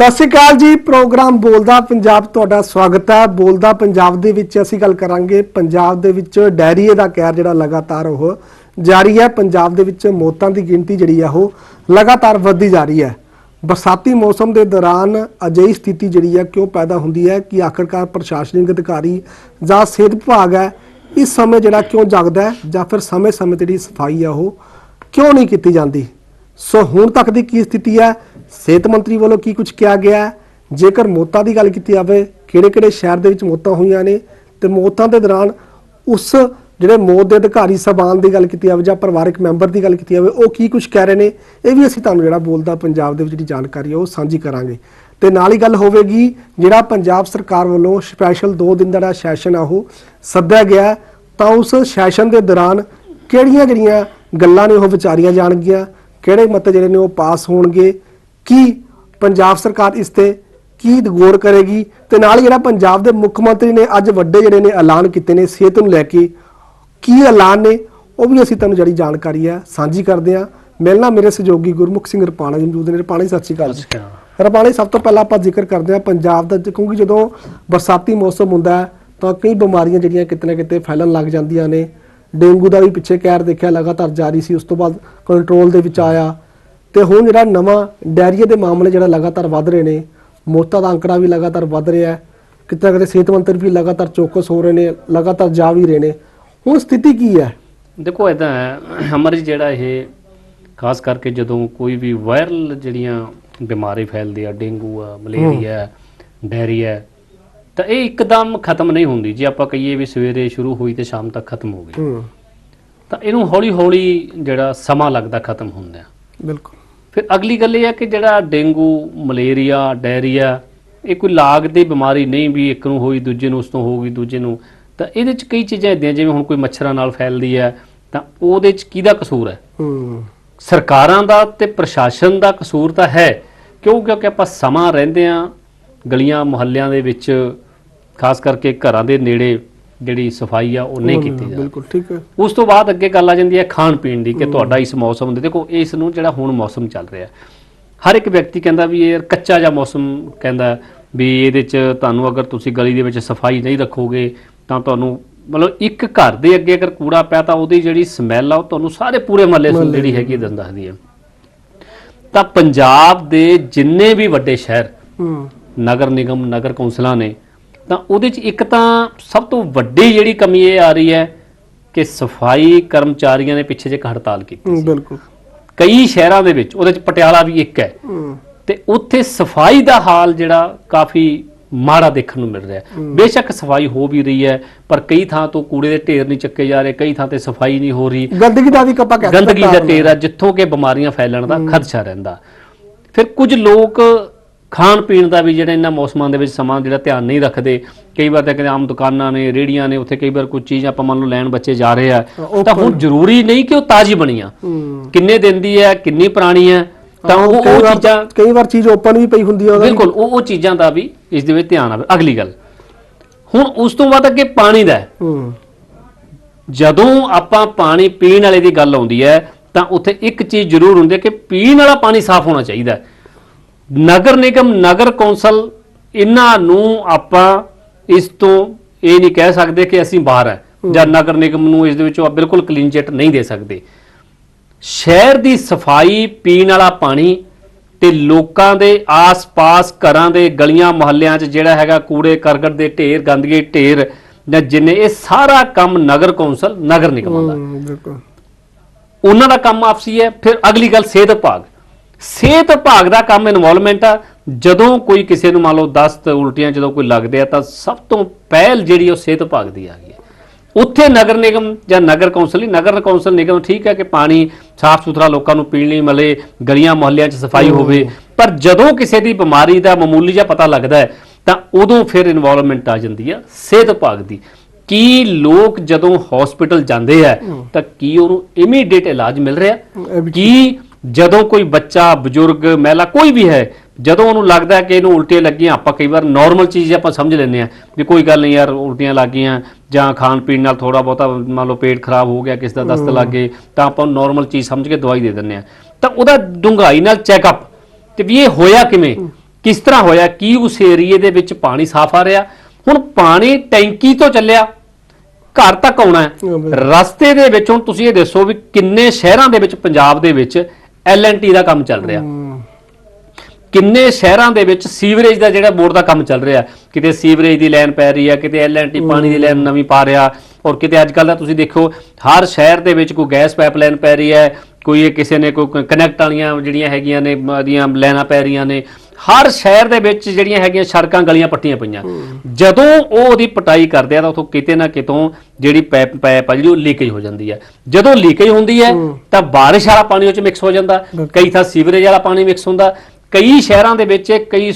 ਸਤਿ ਸ਼੍ਰੀ ਅਕਾਲ ਜੀ, ਪ੍ਰੋਗਰਾਮ ਬੋਲਦਾ ਪੰਜਾਬ ਤੁਹਾਡਾ ਸਵਾਗਤ ਹੈ। ਬੋਲਦਾ ਪੰਜਾਬ ਦੇ ਵਿੱਚ ਅਸੀਂ ਗੱਲ ਕਰਾਂਗੇ ਪੰਜਾਬ ਦੇ ਵਿੱਚ ਡੈਰੀਏ ਦਾ ਕਹਿਰ ਜਿਹੜਾ ਲਗਾਤਾਰ ਉਹ ਜਾਰੀ ਹੈ। ਪੰਜਾਬ ਦੇ ਵਿੱਚ ਮੌਤਾਂ ਦੀ ਗਿਣਤੀ ਜਿਹੜੀ ਆ ਉਹ ਲਗਾਤਾਰ ਵੱਧਦੀ ਜਾ ਰਹੀ ਹੈ। ਬਰਸਾਤੀ ਮੌਸਮ ਦੇ ਦੌਰਾਨ ਅਜਿਹੀ ਸਥਿਤੀ ਜਿਹੜੀ ਹੈ ਕਿਉਂ ਪੈਦਾ ਹੁੰਦੀ ਹੈ ਕਿ ਆਖਰਕਾਰ ਪ੍ਰਸ਼ਾਸਨਿਕ ਅਧਿਕਾਰੀ ਜਾਂ ਸਿਹਤ ਵਿਭਾਗ ਹੈ, ਇਸ ਸਮੇਂ ਜਿਹੜਾ ਕਿਉਂ ਜਾਗਦਾ ਹੈ ਜਾਂ ਫਿਰ ਸਮੇਂ-ਸਮੇਂ ਤੇ ਜਿਹੜੀ ਸਫ਼ਾਈ ਆ ਉਹ ਕਿਉਂ ਨਹੀਂ ਕੀਤੀ ਜਾਂਦੀ? ਸੋ ਹੁਣ ਤੱਕ ਦੀ ਕੀ ਸਥਿਤੀ ਹੈ? ਸਿਹਤ ਮੰਤਰੀ ਵੱਲੋਂ ਕੀ ਕੁਝ ਕਿਹਾ ਗਿਆ ਜੇਕਰ ਮੌਤਾਂ ਦੀ ਗੱਲ ਕੀਤੀ ਜਾਵੇ, ਕਿਹੜੇ-ਕਿਹੜੇ ਸ਼ਹਿਰ ਦੇ ਵਿੱਚ ਮੌਤਾਂ ਹੋਈਆਂ ਨੇ ਤੇ ਮੌਤਾਂ ਦੇ ਦੌਰਾਨ ਉਸ ਜਿਹੜੇ ਮੌਤ ਦੇ ਅਧਿਕਾਰੀ ਸਬਾਨ ਦੀ ਗੱਲ ਕੀਤੀ ਜਾਵੇ ਜਾਂ ਪਰਿਵਾਰਕ ਮੈਂਬਰ ਦੀ ਗੱਲ ਕੀਤੀ ਜਾਵੇ, ਉਹ ਕੀ ਕੁਝ ਕਹਿ ਰਹੇ ਨੇ? ਇਹ ਵੀ ਅਸੀਂ ਤੁਹਾਨੂੰ ਜਿਹੜਾ ਬੋਲਦਾ ਪੰਜਾਬ ਦੇ ਵਿੱਚ ਜਿਹੜੀ ਜਾਣਕਾਰੀ ਹੈ ਉਹ ਸਾਂਝੀ ਕਰਾਂਗੇ। ਤੇ ਨਾਲ ਹੀ ਗੱਲ ਹੋਵੇਗੀ, ਜਿਹੜਾ ਪੰਜਾਬ ਸਰਕਾਰ ਵੱਲੋਂ ਸਪੈਸ਼ਲ 2 ਦਿਨ ਦਾ ਜਿਹੜਾ ਸੈਸ਼ਨ ਆ, ਉਹ ਸੱਦਿਆ ਗਿਆ ਤਾਂ ਉਸ ਸੈਸ਼ਨ ਦੇ ਦੌਰਾਨ ਕਿਹੜੀਆਂ ਜਿਹੜੀਆਂ ਗੱਲਾਂ ਨੇ ਉਹ ਵਿਚਾਰੀਆਂ ਜਾਣਗੀਆਂ? ਕਿਹੜੇ ਮਤੇ ਜਿਹੜੇ ਨੇ ਉਹ ਪਾਸ ਹੋਣਗੇ? ਕੀ ਪੰਜਾਬ ਸਰਕਾਰ ਇਸ ਤੇ ਕੀ ਗੌਰ ਕਰੇਗੀ? ਤੇ ਨਾਲ ਜਿਹੜਾ ਪੰਜਾਬ ਦੇ ਮੁੱਖ ਮੰਤਰੀ ਨੇ ਅੱਜ ਵੱਡੇ ਜਿਹੜੇ ਨੇ ਐਲਾਨ ਕੀਤੇ ਨੇ ਸਿਹਤ ਨੂੰ ਲੈ ਕੇ ਕੀ ਐਲਾਨ ਨੇ ਉਹ ਵੀ ਅਸੀਂ ਤੁਹਾਨੂੰ ਜਿਹੜੀ ਜਾਣਕਾਰੀ ਹੈ ਸਾਂਝੀ ਕਰਦੇ ਹਾਂ। ਮਿਲਣਾ ਮੇਰੇ ਸਹਿਯੋਗੀ ਗੁਰਮੁਖ ਸਿੰਘ ਰਪਾਣਾ ਜੀ ਮੌਜੂਦ ਨੇ। ਰਪਾਣਾ ਜੀ ਸਤਿ ਸ਼੍ਰੀ ਅਕਾਲ ਰਪਾਣਾ ਸਭ ਤੋਂ ਪਹਿਲਾਂ ਆਪਾਂ ਜ਼ਿਕਰ ਕਰਦੇ ਹਾਂ ਪੰਜਾਬ ਦਾ ਕਿਉਂਕਿ ਜਦੋਂ ਬਰਸਾਤੀ ਮੌਸਮ ਹੁੰਦਾ ਹੈ ਤਾਂ ਕਈ ਬਿਮਾਰੀਆਂ ਜਿਹੜੀਆਂ ਕਿਤੇ ਨਾ ਕਿਤੇ ਫੈਲਣ ਲੱਗ ਜਾਂਦੀਆਂ ਨੇ। ਡੇਂਗੂ ਦਾ ਵੀ ਪਿੱਛੇ ਕਹਿਰ ਦੇਖਿਆ ਲਗਾਤਾਰ ਜਾਰੀ ਸੀ ਉਸ ਤੋਂ ਬਾਅਦ ਕੰਟਰੋਲ ਦੇ ਵਿੱਚ ਆਇਆ। ਤੇ ਹੁਣ ਜਿਹੜਾ ਨਵਾਂ ਡਾਇਰੀਆ ਦੇ ਮਾਮਲੇ ਜਿਹੜਾ ਲਗਾਤਾਰ ਵੱਧ ਰਹੇ ਨੇ ਮੌਤਾਂ ਦਾ ਅੰਕੜਾ ਵੀ ਲਗਾਤਾਰ ਵੱਧ ਰਿਹਾ ਹੈ ਕਿਤੇ ਕਿਤੇ ਸਿਹਤ ਮੰਤਰੀ ਵੀ ਲਗਾਤਾਰ ਚੌਕਸ ਹੋ ਰਹੇ ਨੇ ਲਗਾਤਾਰ ਜਾ ਵੀ ਰਹੇ ਨੇ। ਹੁਣ ਸਥਿਤੀ ਕੀ ਹੈ? ਦੇਖੋ ਇਦਾਂ ਹੈ ਅਮਰ ਜੀ ਜਿਹੜਾ ਇਹ ਖਾਸ ਕਰਕੇ ਜਦੋਂ ਕੋਈ ਵੀ ਵਾਇਰਲ ਜਿਹੜੀਆਂ ਬਿਮਾਰੀ ਫੈਲਦੀ ਆ ਡੇਂਗੂ ਆ ਮਲੇਰੀਆ ਡਾਇਰੀਆ ਤਾਂ ਇਹ ਇੱਕਦਮ ਖਤਮ ਨਹੀਂ ਹੁੰਦੀ। ਜੇ ਆਪਾਂ ਕਹੀਏ ਵੀ ਸਵੇਰੇ ਸ਼ੁਰੂ ਹੋਈ ਤੇ ਸ਼ਾਮ ਤੱਕ ਖਤਮ ਹੋ ਗਈ। ਤਾਂ ਇਹਨੂੰ ਹੌਲੀ ਹੌਲੀ ਜਿਹੜਾ ਸਮਾਂ ਲੱਗਦਾ ਖਤਮ ਹੁੰਦਾ। ਬਿਲਕੁਲ। ਫਿਰ ਅਗਲੀ ਗੱਲ ਇਹ ਹੈ ਕਿ ਜਿਹੜਾ ਡੇਂਗੂ ਮਲੇਰੀਆ ਡਾਇਰੀਆ ਇਹ ਕੋਈ ਲਾਗ ਦੀ ਬਿਮਾਰੀ ਨਹੀਂ ਵੀ ਇੱਕ ਨੂੰ ਹੋਈ ਦੂਜੇ ਨੂੰ ਉਸ ਤੋਂ ਹੋ ਗਈ ਦੂਜੇ ਨੂੰ ਤਾਂ ਇਹਦੇ ਚ ਕਈ ਚੀਜ਼ਾਂ ਇਦਾਂ ਜਿਵੇਂ ਹੁਣ ਕੋਈ ਮੱਛਰਾਂ ਨਾਲ ਫੈਲਦੀ ਹੈ ਤਾਂ ਉਹਦੇ ਚ ਕਿਹਦਾ ਕਸੂਰ ਹੈ? ਹੂੰ। ਸਰਕਾਰਾਂ ਦਾ ਤੇ ਪ੍ਰਸ਼ਾਸਨ ਦਾ ਕਸੂਰ ਤਾਂ ਹੈ ਕਿਉਂ? ਕਿਉਂਕਿ ਆਪਾਂ ਸਮਾਂ ਰਹਿੰਦੇ ਆ ਗਲੀਆਂ ਮੁਹੱਲਿਆਂ ਦੇ ਵਿੱਚ ਖਾਸ ਕਰਕੇ ਘਰਾਂ ਦੇ ਨੇੜੇ ਜਿਹੜੀ ਸਫ਼ਾਈ ਆ ਉਹ ਨਹੀਂ ਕੀਤੀ ਜਾਂਦੀ ਬਿਲਕੁਲ ਠੀਕ ਹੈ। ਉਸ ਤੋਂ ਬਾਅਦ ਅੱਗੇ ਗੱਲ ਆ ਜਾਂਦੀ ਹੈ ਖਾਣ ਪੀਣ ਦੀ ਕਿ ਤੁਹਾਡਾ ਇਸ ਮੌਸਮ ਦੇ ਦੇਖੋ ਇਸ ਨੂੰ ਜਿਹੜਾ ਹੁਣ ਮੌਸਮ ਚੱਲ ਰਿਹਾ ਹਰ ਇੱਕ ਵਿਅਕਤੀ ਕਹਿੰਦਾ ਵੀ ਇਹ ਕੱਚਾ ਜਿਹਾ ਮੌਸਮ ਕਹਿੰਦਾ ਵੀ ਇਹਦੇ ਚ ਤੁਹਾਨੂੰ ਅਗਰ ਤੁਸੀਂ ਗਲੀ ਦੇ ਵਿੱਚ ਸਫ਼ਾਈ ਨਹੀਂ ਰੱਖੋਗੇ ਤਾਂ ਤੁਹਾਨੂੰ ਮਤਲਬ ਇੱਕ ਘਰ ਦੇ ਅੱਗੇ ਅਗਰ ਕੂੜਾ ਪਿਆ ਤਾਂ ਉਹਦੀ ਜਿਹੜੀ ਸਮੈਲ ਆ ਉਹ ਤੁਹਾਨੂੰ ਸਾਰੇ ਪੂਰੇ ਮਹੱਲੇ ਨੂੰ ਜਿਹੜੀ ਹੈਗੀ ਦੰਦ ਦੱਸਦੀ ਹੈ। ਤਾਂ ਪੰਜਾਬ ਦੇ ਜਿੰਨੇ ਵੀ ਵੱਡੇ ਸ਼ਹਿਰ ਨਗਰ ਨਿਗਮ ਨਗਰ ਕੌਂਸਲਾਂ ਨੇ ਤਾਂ ਉਹਦੇ 'ਚ ਇੱਕ ਤਾਂ ਸਭ ਤੋਂ ਵੱਡੀ ਜਿਹੜੀ ਕਮੀ ਇਹ ਆ ਰਹੀ ਹੈ ਕਿ ਸਫ਼ਾਈ ਕਰਮਚਾਰੀਆਂ ਨੇ ਪਿੱਛੇ ਜੇ ਹੜਤਾਲ ਕੀਤੀ ਹੂੰ, ਬਿਲਕੁਲ। ਕਈ ਸ਼ਹਿਰਾਂ ਦੇ ਵਿੱਚ ਉਹਦੇ 'ਚ ਪਟਿਆਲਾ ਵੀ ਇੱਕ ਹੈ। ਤੇ ਉੱਥੇ ਸਫ਼ਾਈ ਦਾ ਹਾਲ ਜਿਹੜਾ ਕਾਫੀ ਮਾੜਾ ਦੇਖਣ ਨੂੰ ਮਿਲ ਰਿਹਾ। ਬੇਸ਼ੱਕ ਸਫ਼ਾਈ ਹੋ ਵੀ ਰਹੀ ਹੈ ਪਰ ਕਈ ਥਾਂ ਤੋਂ ਕੂੜੇ ਦੇ ਢੇਰ ਨਹੀਂ ਚੱਕੇ ਜਾ ਰਹੇ ਕਈ ਥਾਂ ਤੇ ਸਫ਼ਾਈ ਨਹੀਂ ਹੋ ਰਹੀ। ਗੰਦਗੀ ਦਾ ਵੀ ਕੱਪਾ ਕਹਿ ਸਕਦੇ ਗੰਦਗੀ ਦਾ। ਢੇਰ ਹੈ ਜਿੱਥੋਂ ਕਿ ਬਿਮਾਰੀਆਂ ਫੈਲਣ ਦਾ ਖਦਸ਼ਾ ਰਹਿੰਦਾ। ਫਿਰ ਕੁਝ ਲੋਕ ਖਾਣ ਪੀਣ ਦਾ ਵੀ ਜਿਹੜਾ ਇਹਨਾਂ ਮੌਸਮਾਂ ਦੇ ਵਿੱਚ ਸਮਾਂ ਜਿਹੜਾ ਧਿਆਨ ਨਹੀਂ ਰੱਖਦੇ। ਕਈ ਵਾਰ ਤਾਂ ਕਹਿੰਦੇ ਆਮ ਦੁਕਾਨਾਂ ਨੇ ਰੇੜੀਆਂ ਨੇ ਉੱਥੇ ਕਈ ਵਾਰ ਕੋਈ ਚੀਜ਼ ਆਪਾਂ ਮੰਨ ਲਓ ਲੈਣ ਬੱਚੇ ਜਾ ਰਹੇ ਆ। ਤਾਂ ਹੁਣ ਜ਼ਰੂਰੀ ਨਹੀਂ ਕਿ ਉਹ ਤਾਜ਼ੀ ਬਣੀ ਆ। ਕਿੰਨੇ ਦਿਨ ਦੀ ਹੈ ਕਿੰਨੀ ਪੁਰਾਣੀ ਹੈ ਤਾਂ ਉਹ ਉਹ ਚੀਜ਼ਾਂ ਕਈ ਵਾਰ ਚੀਜ਼ ਓਪਨ ਵੀ ਪਈ ਹੁੰਦੀ ਹੈ ਉਹਦਾ। ਬਿਲਕੁਲ ਉਹ ਉਹ ਚੀਜ਼ਾਂ ਦਾ ਵੀ ਇਸ ਦੇ ਵਿੱਚ ਧਿਆਨ ਆਵੇ ਅਗਲੀ ਗੱਲ। ਹੁਣ ਉਸ ਤੋਂ ਬਾਅਦ ਅੱਗੇ ਪਾਣੀ ਦਾ ਜਦੋਂ ਆਪਾਂ ਪਾਣੀ ਪੀਣ ਵਾਲੇ ਦੀ ਗੱਲ ਆਉਂਦੀ ਹੈ ਤਾਂ ਉੱਥੇ ਇੱਕ ਚੀਜ਼ ਜ਼ਰੂਰ ਹੁੰਦੀ ਹੈ ਕਿ ਪੀਣ ਵਾਲਾ ਪਾਣੀ ਸਾਫ਼ ਹੋਣਾ ਚਾਹੀਦਾ ਹੈ। ਨਗਰ ਨਿਗਮ ਨਗਰ ਕੌਂਸਲ ਇਹਨਾਂ ਨੂੰ ਆਪਾਂ ਇਸ ਤੋਂ ਇਹ ਨਹੀਂ ਕਹਿ ਸਕਦੇ ਕਿ ਅਸੀਂ ਬਾਹਰ ਹੈ। ਜਾਂ ਨਗਰ ਨਿਗਮ ਨੂੰ ਇਸ ਦੇ ਵਿੱਚੋਂ ਆ ਬਿਲਕੁਲ ਕਲੀਨ ਚਿੱਟ ਨਹੀਂ ਦੇ ਸਕਦੇ। ਸ਼ਹਿਰ ਦੀ ਸਫ਼ਾਈ ਪੀਣ ਵਾਲਾ ਪਾਣੀ ਤੇ ਲੋਕਾਂ ਦੇ ਆਸ-ਪਾਸ ਘਰਾਂ ਦੇ ਗਲੀਆਂ ਮੁਹੱਲਿਆਂ 'ਚ ਜਿਹੜਾ ਹੈਗਾ ਕੂੜੇ ਕਰਕਟ ਦੇ ਢੇਰ ਗੰਦਗੀ ਢੇਰ ਜਾਂ ਜਿੰਨੇ ਇਹ ਸਾਰਾ ਕੰਮ ਨਗਰ ਕੌਂਸਲ ਨਗਰ ਨਿਗਮ ਦਾ। ਬਿਲਕੁਲ। ਉਹਨਾਂ ਦਾ ਕੰਮ ਆਪਸੀ ਹੈ ਫਿਰ ਅਗਲੀ ਗੱਲ ਸਿਹਤ ਵਿਭਾਗ। ਸਿਹਤ ਵਿਭਾਗ ਦਾ ਕੰਮ ਇਨਵੋਲਵਮੈਂਟ ਆ। ਜਦੋਂ ਕੋਈ ਕਿਸੇ ਨੂੰ ਮੰਨ ਲਓ ਦਸਤ ਉਲਟੀਆਂ ਜਦੋਂ ਕੋਈ ਲੱਗਦੇ ਆ ਤਾਂ ਸਭ ਤੋਂ ਪਹਿਲ ਜਿਹੜੀ ਉਹ ਸਿਹਤ ਵਿਭਾਗ ਦੀ ਆ ਗਈ ਹੈ। ਉੱਥੇ ਨਗਰ ਨਿਗਮ ਜਾਂ ਨਗਰ ਕੌਂਸਲ ਹੀ ਨਗਰ ਕੌਂਸਲ ਨਿਗਮ ਠੀਕ ਹੈ ਕਿ ਪਾਣੀ ਸਾਫ਼ ਸੁਥਰਾ ਲੋਕਾਂ ਨੂੰ ਪੀਣ ਲਈ ਮਿਲੇ ਗਲੀਆਂ ਮੁਹੱਲਿਆਂ 'ਚ ਸਫ਼ਾਈ ਹੋਵੇ। ਪਰ ਜਦੋਂ ਕਿਸੇ ਦੀ ਬਿਮਾਰੀ ਦਾ ਮਾਮੂਲੀ ਜਿਹਾ ਪਤਾ ਲੱਗਦਾ ਹੈ ਤਾਂ ਉਦੋਂ ਫਿਰ ਇਨਵੋਲਵਮੈਂਟ ਆ ਜਾਂਦੀ ਆ ਸਿਹਤ ਵਿਭਾਗ ਦੀ। ਕੀ ਲੋਕ ਜਦੋਂ ਹਸਪੀਟਲ ਜਾਂਦੇ ਆ ਤਾਂ ਕੀ ਉਹਨੂੰ ਇਮੀਡੀਏਟ ਇਲਾਜ ਮਿਲ ਰਿਹਾ? ਕੀ ਜਦੋਂ ਕੋਈ ਬੱਚਾ ਬਜ਼ੁਰਗ ਮਹਿਲਾ ਕੋਈ ਵੀ ਹੈ ਜਦੋਂ ਉਹਨੂੰ ਲੱਗਦਾ ਹੈ ਕਿ ਇਹਨੂੰ ਉਲਟੀਆਂ ਲੱਗੀਆਂ ਆਪਾਂ ਕਈ ਵਾਰ ਨਾਰਮਲ ਚੀਜ਼ ਆਪਾਂ ਸਮਝ ਲੈਂਦੇ ਆ ਵੀ ਕੋਈ ਗੱਲ ਨਹੀਂ ਯਾਰ ਉਲਟੀਆਂ ਲੱਗੀਆਂ ਜਾਂ ਖਾਣ ਪੀਣ ਨਾਲ ਥੋੜਾ ਬਹੁਤਾ ਮੰਨ ਲਓ ਪੇਟ ਖਰਾਬ ਹੋ ਗਿਆ ਕਿਸ ਦਾ ਦਸਤ ਲੱਗ ਗਏ ਤਾਂ ਆਪਾਂ ਨਾਰਮਲ ਚੀਜ਼ ਸਮਝ ਕੇ ਦਵਾਈ ਦੇ ਦਿੰਦੇ ਆ ਤਾਂ ਉਹਦਾ ਡੂੰਘਾਈ ਨਾਲ ਚੈੱਕਅਪ ਤੇ ਵੀ ਇਹ ਹੋਇਆ ਕਿਵੇਂ ਕਿਸ ਤਰ੍ਹਾਂ ਹੋਇਆ ਕੀ ਉਸ ਏਰੀਏ ਦੇ ਵਿੱਚ ਪਾਣੀ ਸਾਫ਼ ਆ ਰਿਹਾ? ਹੁਣ ਪਾਣੀ ਟੈਂਕੀ ਤੋਂ ਚੱਲਿਆ ਘਰ ਤੱਕ ਆਉਣਾ ਹੈ। ਰਸਤੇ ਦੇ ਵਿੱਚ ਹੁਣ ਤੁਸੀਂ ਇਹ ਦੱਸੋ ਵੀ ਕਿੰਨੇ ਸ਼ਹਿਰਾਂ ਦੇ ਵਿੱਚ ਪੰਜਾਬ ਦੇ ਵਿੱਚ ਐਲਐਨਟੀ ਦਾ ਕੰਮ ਚੱਲ ਰਿਹਾ। ਕਿੰਨੇ ਸ਼ਹਿਰਾਂ ਦੇ ਵਿੱਚ ਸੀਵਰੇਜ ਦਾ ਜਿਹੜਾ ਬੋਰਡ ਦਾ ਕੰਮ ਚੱਲ ਰਿਹਾ। ਕਿਤੇ ਸੀਵਰੇਜ ਦੀ ਲਾਈਨ ਪੈ ਰਹੀ ਹੈ ਕਿਤੇ ਐਲਐਨਟੀ ਪਾਣੀ ਦੀ ਲਾਈਨ ਨਵੀਂ ਪਾ ਰਿਹਾ। ਔਰ ਕਿਤੇ ਅੱਜ ਕੱਲ ਦਾ ਤੁਸੀਂ ਦੇਖੋ, ਹਰ ਸ਼ਹਿਰ ਦੇ ਵਿੱਚ ਕੋਈ ਗੈਸ ਪਾਈਪਲਾਈਨ ਪੈ ਰਹੀ ਹੈ, ਕੋਈ ਇਹ ਕਿਸੇ ਨੇ ਕੋਈ ਕਨੈਕਟ ਵਾਲੀਆਂ ਜਿਹੜੀਆਂ ਹੈਗੀਆਂ ਨੇ, ਮ- ਦੀਆਂ ਲਾਈਨਾਂ ਪੈ ਰਹੀਆਂ ਨੇ। ਹਰ ਸ਼ਹਿਰ ਦੇ ਵਿੱਚ ਜਿਹੜੀਆਂ ਹੈਗੀਆਂ ਸੜਕਾਂ ਗਲੀਆਂ ਪੱਟੀਆਂ ਪਈਆਂ। ਜਦੋਂ ਉਹ ਉਹਦੀ ਪਟਾਈ ਕਰਦੇ ਆ ਤਾਂ ਉਥੋਂ ਕਿਤੇ ਨਾ ਕਿਤੋਂ ਜਿਹੜੀ ਪੈਪ ਪੈਪ ਆ ਜਿਹੜੀ ਉਹ ਲੀਕੇਜ ਹੋ ਜਾਂਦੀ ਹੈ ਜਦੋਂ ਲੀਕੇਜ ਹੁੰਦੀ ਹੈ ਤਾਂ ਬਾਰਿਸ਼ ਵਾਲਾ ਪਾਣੀ ਉਹ ਚ ਮਿਕਸ ਹੋ ਜਾਂਦਾ। ਕਈ ਥਾਂ ਸੀਵਰੇਜ ਵਾਲਾ ਪਾਣੀ ਮਿਕਸ ਹੁੰਦਾ। ਕਈ ਸ਼ਹਿਰਾਂ ਦੇ ਵਿੱਚ ਕਈ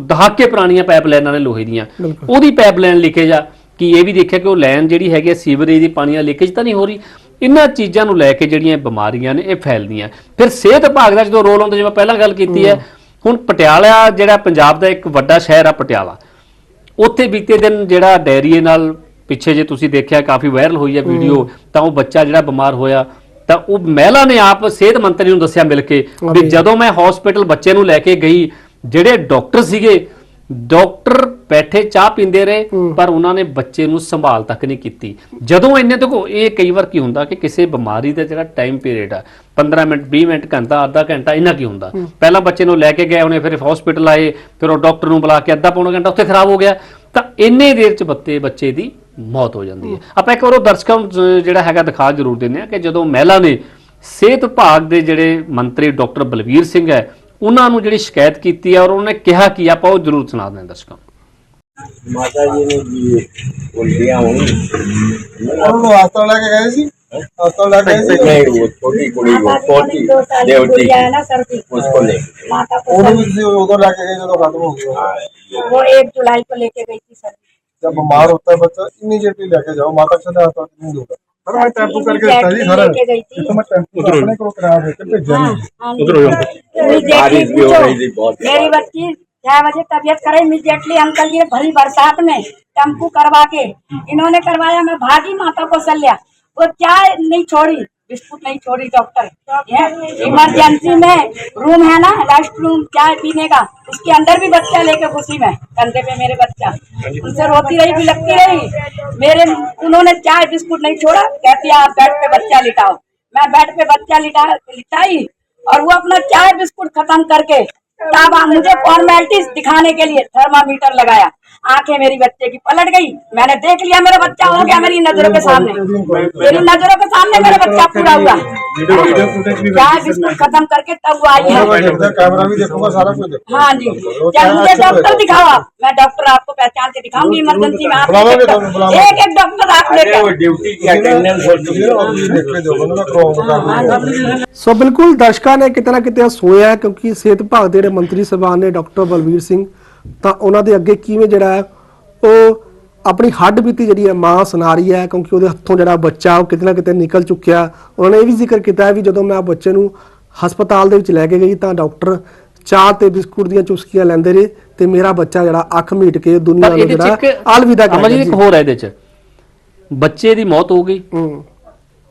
ਦਹਾਕੇ ਪੁਰਾਣੀਆਂ ਪਾਈਪਲਾਈਨਾਂ ਨੇ ਲੋਹੇ ਦੀਆਂ। ਉਹਦੀ ਪਾਈਪਲਾਈਨ ਲੀਕੇਜ ਆ। ਕਿ ਇਹ ਵੀ ਦੇਖਿਆ ਕਿ ਉਹ ਲਾਈਨ ਜਿਹੜੀ ਹੈਗੀ ਆ ਸੀਵਰੇਜ ਦੀ ਪਾਣੀਆਂ ਲੀਕੇਜ ਤਾਂ ਨਹੀਂ ਹੋ ਰਹੀ? ਇਹਨਾਂ ਚੀਜ਼ਾਂ ਨੂੰ ਲੈ ਕੇ ਜਿਹੜੀਆਂ ਬਿਮਾਰੀਆਂ ਨੇ ਇਹ ਫੈਲਦੀਆਂ। ਫਿਰ ਸਿਹਤ ਵਿਭਾਗ ਦਾ ਜਦੋਂ ਰੋਲ ਹੁੰਦਾ ਜਿਵੇਂ ਪਹਿਲਾਂ ਗੱਲ ਕੀਤੀ ਹੈ। ਹੁਣ ਪਟਿਆਲਾ ਜਿਹੜਾ ਪੰਜਾਬ ਦਾ ਇੱਕ ਵੱਡਾ ਸ਼ਹਿਰ ਆ ਪਟਿਆਲਾ ਉੱਥੇ ਬੀਤੇ ਦਿਨ ਜਿਹੜਾ ਡੈਰੀਏ ਨਾਲ ਪਿੱਛੇ ਜੇ ਤੁਸੀਂ ਦੇਖਿਆ ਕਾਫੀ ਵਾਇਰਲ ਹੋਈ ਹੈ ਵੀਡੀਓ ਤਾਂ ਉਹ ਬੱਚਾ ਜਿਹੜਾ ਬਿਮਾਰ ਹੋਇਆ ਤਾਂ ਉਹ ਮਹਿਲਾ ਨੇ ਆਪ ਸਿਹਤ ਮੰਤਰੀ ਨੂੰ ਦੱਸਿਆ ਮਿਲ ਕੇ ਵੀ। ਜਦੋਂ ਮੈਂ ਹਸਪੀਟਲ ਬੱਚੇ ਨੂੰ ਲੈ ਕੇ ਗਈ ਜਿਹੜੇ ਡਾਕਟਰ ਸੀਗੇ ਡਾਕਟਰ ਬੈਠੇ ਚਾਹ ਪੀਂਦੇ ਰਹੇ ਪਰ ਉਹਨਾਂ ਨੇ ਬੱਚੇ ਨੂੰ ਸੰਭਾਲ ਤੱਕ ਨਹੀਂ ਕੀਤੀ। ਜਦੋਂ ਇੰਨੇ ਦੇਖੋ ਇਹ ਕਈ ਵਾਰ ਕੀ ਹੁੰਦਾ ਕਿ ਕਿਸੇ ਬਿਮਾਰੀ ਦਾ ਜਿਹੜਾ ਟਾਈਮ ਪੀਰੀਅਡ ਆ 15 ਮਿੰਟ 20 ਮਿੰਟ ਘੰਟਾ ਅੱਧਾ ਘੰਟਾ ਇੰਨਾ ਕੀ ਹੁੰਦਾ? ਪਹਿਲਾਂ ਬੱਚੇ ਨੂੰ ਲੈ ਕੇ ਗਏ ਉਹਨੇ ਫਿਰ ਹਸਪੀਟਲ ਆਏ ਫਿਰ ਉਹ ਡਾਕਟਰ ਨੂੰ ਬੁਲਾ ਕੇ ਅੱਧਾ ਪੌਣਾ ਘੰਟਾ ਉੱਥੇ ਖਰਾਬ ਹੋ ਗਿਆ। ਤਾਂ ਇੰਨੇ ਦੇਰ ਚ ਬੱਤੇ ਬੱਚੇ ਦੀ ਮੌਤ ਹੋ ਜਾਂਦੀ ਹੈ। ਆਪਾਂ ਇੱਕ ਵਾਰ ਉਹ ਦਰਸ਼ਕਾਂ ਨੂੰ ਜਿਹੜਾ ਹੈਗਾ ਦਿਖਾ ਜ਼ਰੂਰ ਦਿੰਦੇ ਆ ਕਿ ਜਦੋਂ ਮਹਿਲਾ ਨੇ ਸਿਹਤ ਵਿਭਾਗ ਦੇ ਜਿਹੜੇ ਮੰਤਰੀ ਡਾਕਟਰ ਬਲਵੀਰ ਸਿੰਘ ਹੈ ਉਹਨਾਂ ਨੂੰ ਜਿਹੜੀ ਸ਼ਿਕਾਇਤ ਕੀਤੀ ਹੈ ਔਰ ਉਹਨੇ ਕਿਹਾ ਕਿ ਆਪਾਂ ਉਹ ਜ਼ਰੂਰ ਸੁਣਾ ਦਿੰਦੇ ਹਾਂ ਦਰਸ਼ਕਾਂ ਨੂੰ। ਮਾਤਾ ਜੀ ਨੇ ਜੀ ਉਲਟੀਆਂ ਹੋਈ ਉਹਨੂੰ ਸੀ ਹਸਪਤਾਲ ਲੈ ਕੇ ਗਏ ਸੀ? जब बीमार होता है बच्चा लेके जाओ माता आता हाँ, नहीं। हाँ, हाँ, मेरी बच्ची छह बजे तबियत करे इमीजिएटली अंकल ये भरी बरसात में टेंपू करवा के। इन्होंने करवाया मैं भागी माता को सल्या वो चाय नहीं छोड़ी? बिस्कुट नहीं छोड़ी डॉक्टर इमरजेंसी में रूम है ना लास्ट रूम चाय पीने का। उसके अंदर भी बच्चा लेके घुसी में, कंधे पे मेरे बच्चा। उनसे रोती रही भी लगती रही। मेरे, उन्होंने चाय बिस्कुट नहीं छोड़ा, कहती, आप बेड पे बच्चा लिटाओ। मैं बेड पे बच्चा लिटा, लिटाई, और वो अपना चाय बिस्कुट खत्म करके तब मुझे फॉर्मेलिटीज दिखाने के लिए थर्मामीटर लगाया। आँखें मेरी बच्चे की पलट गई। मैंने देख लिया मेरा बच्चा हो गया मेरी नज़रों के सामने। मेरी नज़रों के सामने मेरा बच्चा पूरा हुआ। क्या इसको खत्म करके तब वो आई है? हाँ जी। क्या मुझे डॉक्टर दिखाओ आप मैं डॉक्टर आपको पहचान के दिखाऊंगी इमरजेंसी में आप बुलाओगे तो एक- बुलाओगे। एक एक डॉक्टर आप अरे वो लेकर ड्यूटी की अटेंडेंस हो चुकी है अभी देख के देखो ना करवाऊंगा ਸੋ ਬਿਲਕੁਲ ਦਰਸ਼ਕਾਂ ਨੇ ਕਿਤੇ ਨਾ ਕਿਤੇ ਸੋਇਆ ਹੈ ਕਿਉਂਕਿ ਸਿਹਤ ਵਿਭਾਗ ਦੇ ਜਿਹੜੇ ਮੰਤਰੀ ਸਭਾ ਨੇ ਡਾਕਟਰ ਬਲਵੀਰ ਸਿੰਘ ਤਾਂ ਉਹਨਾਂ ਦੇ ਅੱਗੇ ਕਿਵੇਂ ਜਿਹੜਾ ਹੈ ਉਹ ਆਪਣੀ ਹੱਡ ਬੀਤੀ ਜਿਹੜੀ ਹੈ ਮਾਂ ਸੁਣਾ ਰਹੀ ਹੈ ਕਿਉਂਕਿ ਉਹਦੇ ਹੱਥੋਂ ਜਿਹੜਾ ਬੱਚਾ ਉਹ ਕਿਤੇ ਨਾ ਕਿਤੇ ਨਿਕਲ ਚੁੱਕਿਆ ਉਹਨਾਂ ਨੇ ਇਹ ਵੀ ਜ਼ਿਕਰ ਕੀਤਾ ਹੈ ਵੀ ਜਦੋਂ ਮੈਂ ਬੱਚੇ ਨੂੰ ਹਸਪਤਾਲ ਦੇ ਵਿੱਚ ਲੈ ਕੇ ਗਈ ਤਾਂ ਡਾਕਟਰ ਚਾਹ ਤੇ ਬਿਸਕੁਟ ਦੀਆਂ ਚੁਸਕੀਆਂ ਲੈਂਦੇ ਰਹੇ ਤੇ ਮੇਰਾ ਬੱਚਾ ਜਿਹੜਾ ਅੱਖ ਮੀਟ ਕੇ ਦੁਨੀਆ ਪਰ ਨੂੰ ਇਹਦੇ ਚ ਜਿਹੜਾ ਇੱਕ ਅਲਵਿਦਾ ਕਰ ਅਮਰ ਜੀ ਇੱਕ ਹੋਰ ਹੈ ਇਹਦੇ ਚ। ਬੱਚੇ ਦੀ ਮੌਤ ਹੋ ਗਈ ਹੂੰ।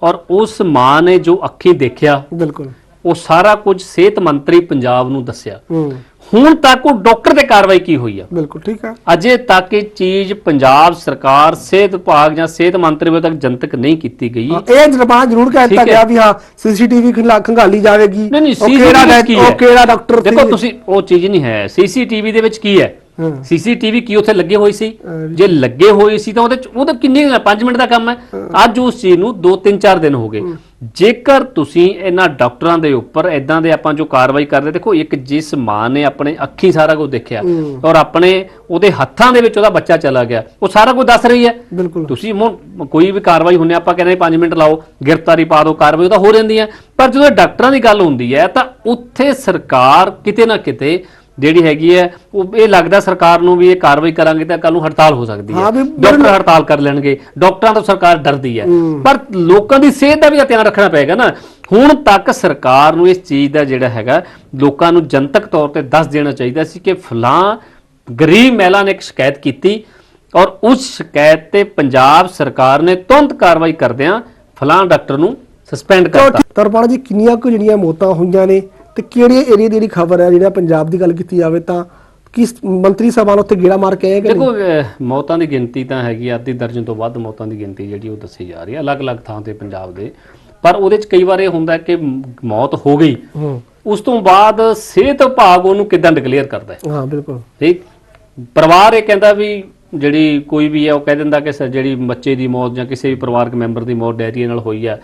ਔਰ ਉਸ ਮਾਂ ਨੇ ਜੋ ਅੱਖੀਂ ਦੇਖਿਆ ਬਿਲਕੁਲ। ਉਹ ਸਾਰਾ ਕੁਝ ਸਿਹਤ ਮੰਤਰੀ ਪੰਜਾਬ ਨੂੰ ਦੱਸਿਆ। ਹੂੰ। ਹੁਣ ਤੱਕ ਉਹ ਡਾਕਟਰ ਤੇ ਕਾਰਵਾਈ ਕੀ ਹੋਈ ਆ? ਬਿਲਕੁਲ ਠੀਕ ਹੈ ਅਜੇ ਤੱਕ ਇਹ ਚੀਜ਼ ਪੰਜਾਬ ਸਰਕਾਰ ਸਿਹਤ ਵਿਭਾਗ ਜਾਂ ਸਿਹਤ ਮੰਤਰੀ ਵੱਲੋਂ ਤੱਕ ਜਨਤਕ ਨਹੀਂ ਕੀਤੀ ਗਈ। ਇਹ ਜ਼ਬਾਨ ਜ਼ਰੂਰ ਕਹਿ ਦਿੱਤਾ। ਗਿਆ ਵੀ ਹਾਂ ਸੀਸੀਟੀਵੀ ਖੰਗਾਲੀ ਜਾਵੇਗੀ। ਨਹੀਂ ਨਹੀਂ ਕੀ ਉਹ ਕਿਹੜਾ ਡਾਕਟਰ ਦੇਖੋ? ਤੁਸੀਂ ਉਹ ਚੀਜ਼ ਨਹੀਂ ਹੈ। ਸੀਸੀਟੀਵੀ ਦੇ ਵਿੱਚ ਕੀ ਹੈ। ਸੀਸੀਟੀਵੀ ਕੀ ਉੱਥੇ ਲੱਗੇ ਹੋਏ ਸੀ? ਜੇ। ਲੱਗੇ ਹੋਏ ਸੀ ਤਾਂ ਉਹਦੇ ਉਹ ਤਾਂ ਕਿੰਨੇ 5 ਮਿੰਟ ਦਾ ਕੰਮ ਹੈ। ਅੱਜ ਉਸ ਚੀਜ਼ ਨੂੰ 2 3 4 ਦਿਨ ਹੋ ਗਏ। ਜੇਕਰ ਤੁਸੀਂ ਇਹਨਾਂ ਡਾਕਟਰਾਂ ਦੇ ਉੱਪਰ ਇਦਾਂ ਦੇ ਆਪਾਂ ਜੋ ਕਾਰਵਾਈ ਕਰਦੇ ਦੇਖੋ ਇੱਕ ਜਿਸ ਮਾਂ ਨੇ ਆਪਣੇ ਅੱਖੀ ਸਾਰਾ ਕੁਝ ਦੇਖਿਆ। ਔਰ ਆਪਣੇ ਉਹਦੇ ਹੱਥਾਂ ਦੇ ਵਿੱਚ ਉਹਦਾ ਬੱਚਾ ਚਲਾ ਗਿਆ ਉਹ ਸਾਰਾ ਕੁਝ ਦੱਸ ਰਹੀ ਹੈ। ਤੁਸੀਂ ਕੋਈ ਵੀ ਕਾਰਵਾਈ ਹੁੰਨੇ ਆਪਾਂ ਕਹਿੰਦੇ 5 ਮਿੰਟ ਲਾਓ ਗ੍ਰਿਫਤਾਰੀ ਪਾ ਦਿਓ ਕਾਰਵਾਈ ਉਹ ਤਾਂ ਹੋ ਜਾਂਦੀ ਹੈ। ਪਰ ਜਦੋਂ ਡਾਕਟਰਾਂ ਦੀ ਗੱਲ ਹੁੰਦੀ ਹੈ ਤਾਂ ਉੱਥੇ ਸਰਕਾਰ ਕਿਤੇ ਨਾ ਕਿਤੇ ਜਿਹੜੀ ਹੈਗੀ ਹੈ ਉਹ ਇਹ ਲੱਗਦਾ ਸਰਕਾਰ ਨੂੰ ਵੀ ਇਹ ਕਾਰਵਾਈ ਕਰਾਂਗੇ ਤਾਂ ਕੱਲ ਨੂੰ ਹੜਤਾਲ ਹੋ ਸਕਦੀ ਹੈ। ਡਾਕਟਰ ਹੜਤਾਲ ਕਰ ਲੈਣਗੇ। ਡਾਕਟਰਾਂ ਤੋਂ ਸਰਕਾਰ ਡਰਦੀ ਹੈ। ਪਰ ਲੋਕਾਂ ਦੀ ਸਿਹਤ ਦਾ ਵੀ ਧਿਆਨ ਰੱਖਣਾ ਪਏਗਾ ਨਾ। ਹੁਣ ਤੱਕ ਸਰਕਾਰ ਨੂੰ ਇਸ ਚੀਜ਼ ਦਾ ਜਿਹੜਾ ਹੈਗਾ ਲੋਕਾਂ ਨੂੰ ਜਨਤਕ ਤੌਰ ਤੇ ਦੱਸ ਦੇਣਾ ਚਾਹੀਦਾ ਸੀ ਕਿ ਫਲਾਂ ਗਰੀਬ ਮਹਿਲਾ ਨੇ ਇੱਕ ਸ਼ਿਕਾਇਤ ਕੀਤੀ ਔਰ ਉਸ ਸ਼ਿਕਾਇਤ ਤੇ ਪੰਜਾਬ ਸਰਕਾਰ ਨੇ ਤੁਰੰਤ ਕਾਰਵਾਈ ਕਰਦਿਆਂ ਫਲਾਂ ਡਾਕਟਰ ਨੂੰ ਸਸਪੈਂਡ ਕਰਤਾ। ਤਰਪਾਲ ਜੀ ਕਿੰਨੀਆਂ ਕੁ ਜਿਹੜੀਆਂ ਮੌਤਾਂ ਹੋਈਆਂ ਨੇ? ਤੇ ਕਿਹੜੇ ਏਰੀਆ ਦੀ ਜਿਹੜੀ ਖਬਰ ਹੈ ਜਿਹੜਾ ਪੰਜਾਬ ਦੀ ਗੱਲ ਕੀਤੀ ਜਾਵੇ ਤਾਂ ਕਿਸ ਮੰਤਰੀ ਸਾਹਿਬਾਨ ਉੱਥੇ ਗੇੜਾ ਮਾਰ ਕੇ ਆਏ ਕਿ ਨਹੀਂ? ਦੇਖੋ ਅਹ, ਮੌਤਾਂ ਦੀ ਗਿਣਤੀ ਤਾਂ ਹੈਗੀ ਆ, ਅੱਧੀ ਦਰਜਨ ਤੋਂ ਵੱਧ ਮੌਤਾਂ ਦੀ ਗਿਣਤੀ ਜਿਹੜੀ ਉਹ ਦੱਸੀ ਜਾ ਰਹੀ ਹੈ ਅਲੱਗ-ਅਲੱਗ ਥਾਂ ਤੇ ਪੰਜਾਬ ਦੇ। ਪਰ ਉਹਦੇ ਚ ਕਈ ਵਾਰ ਇਹ ਹੁੰਦਾ ਹੈ ਕਿ ਮ- ਮੌਤ ਹੋ ਗਈ। ਹੂੰ। ਉਸ ਤੋਂ ਬਾਅਦ ਸਿਹਤ ਵਿਭਾਗ ਉਹਨੂੰ ਕਿਦਾਂ ਡਿਕਲੇਅਰ ਕਰਦਾ ਹੈ? ਹਾਂ ਬਿਲਕੁਲ। ਠੀਕ? ਪਰਿਵਾਰ ਇਹ ਕਹਿੰਦਾ ਵੀ ਜਿਹੜੀ ਕੋਈ ਵੀ ਹੈ ਉਹ ਕਹਿ ਦਿੰਦਾ ਕਿ ਜਿਹੜੀ ਬੱਚੇ ਦੀ ਮੌਤ ਜਾਂ ਕਿਸੇ ਵੀ ਪਰਿਵਾਰਕ ਮੈਂਬਰ ਦੀ ਮੌਤ ਡਾਇਰੀਆ ਨਾਲ ਹੋਈ ਹੈ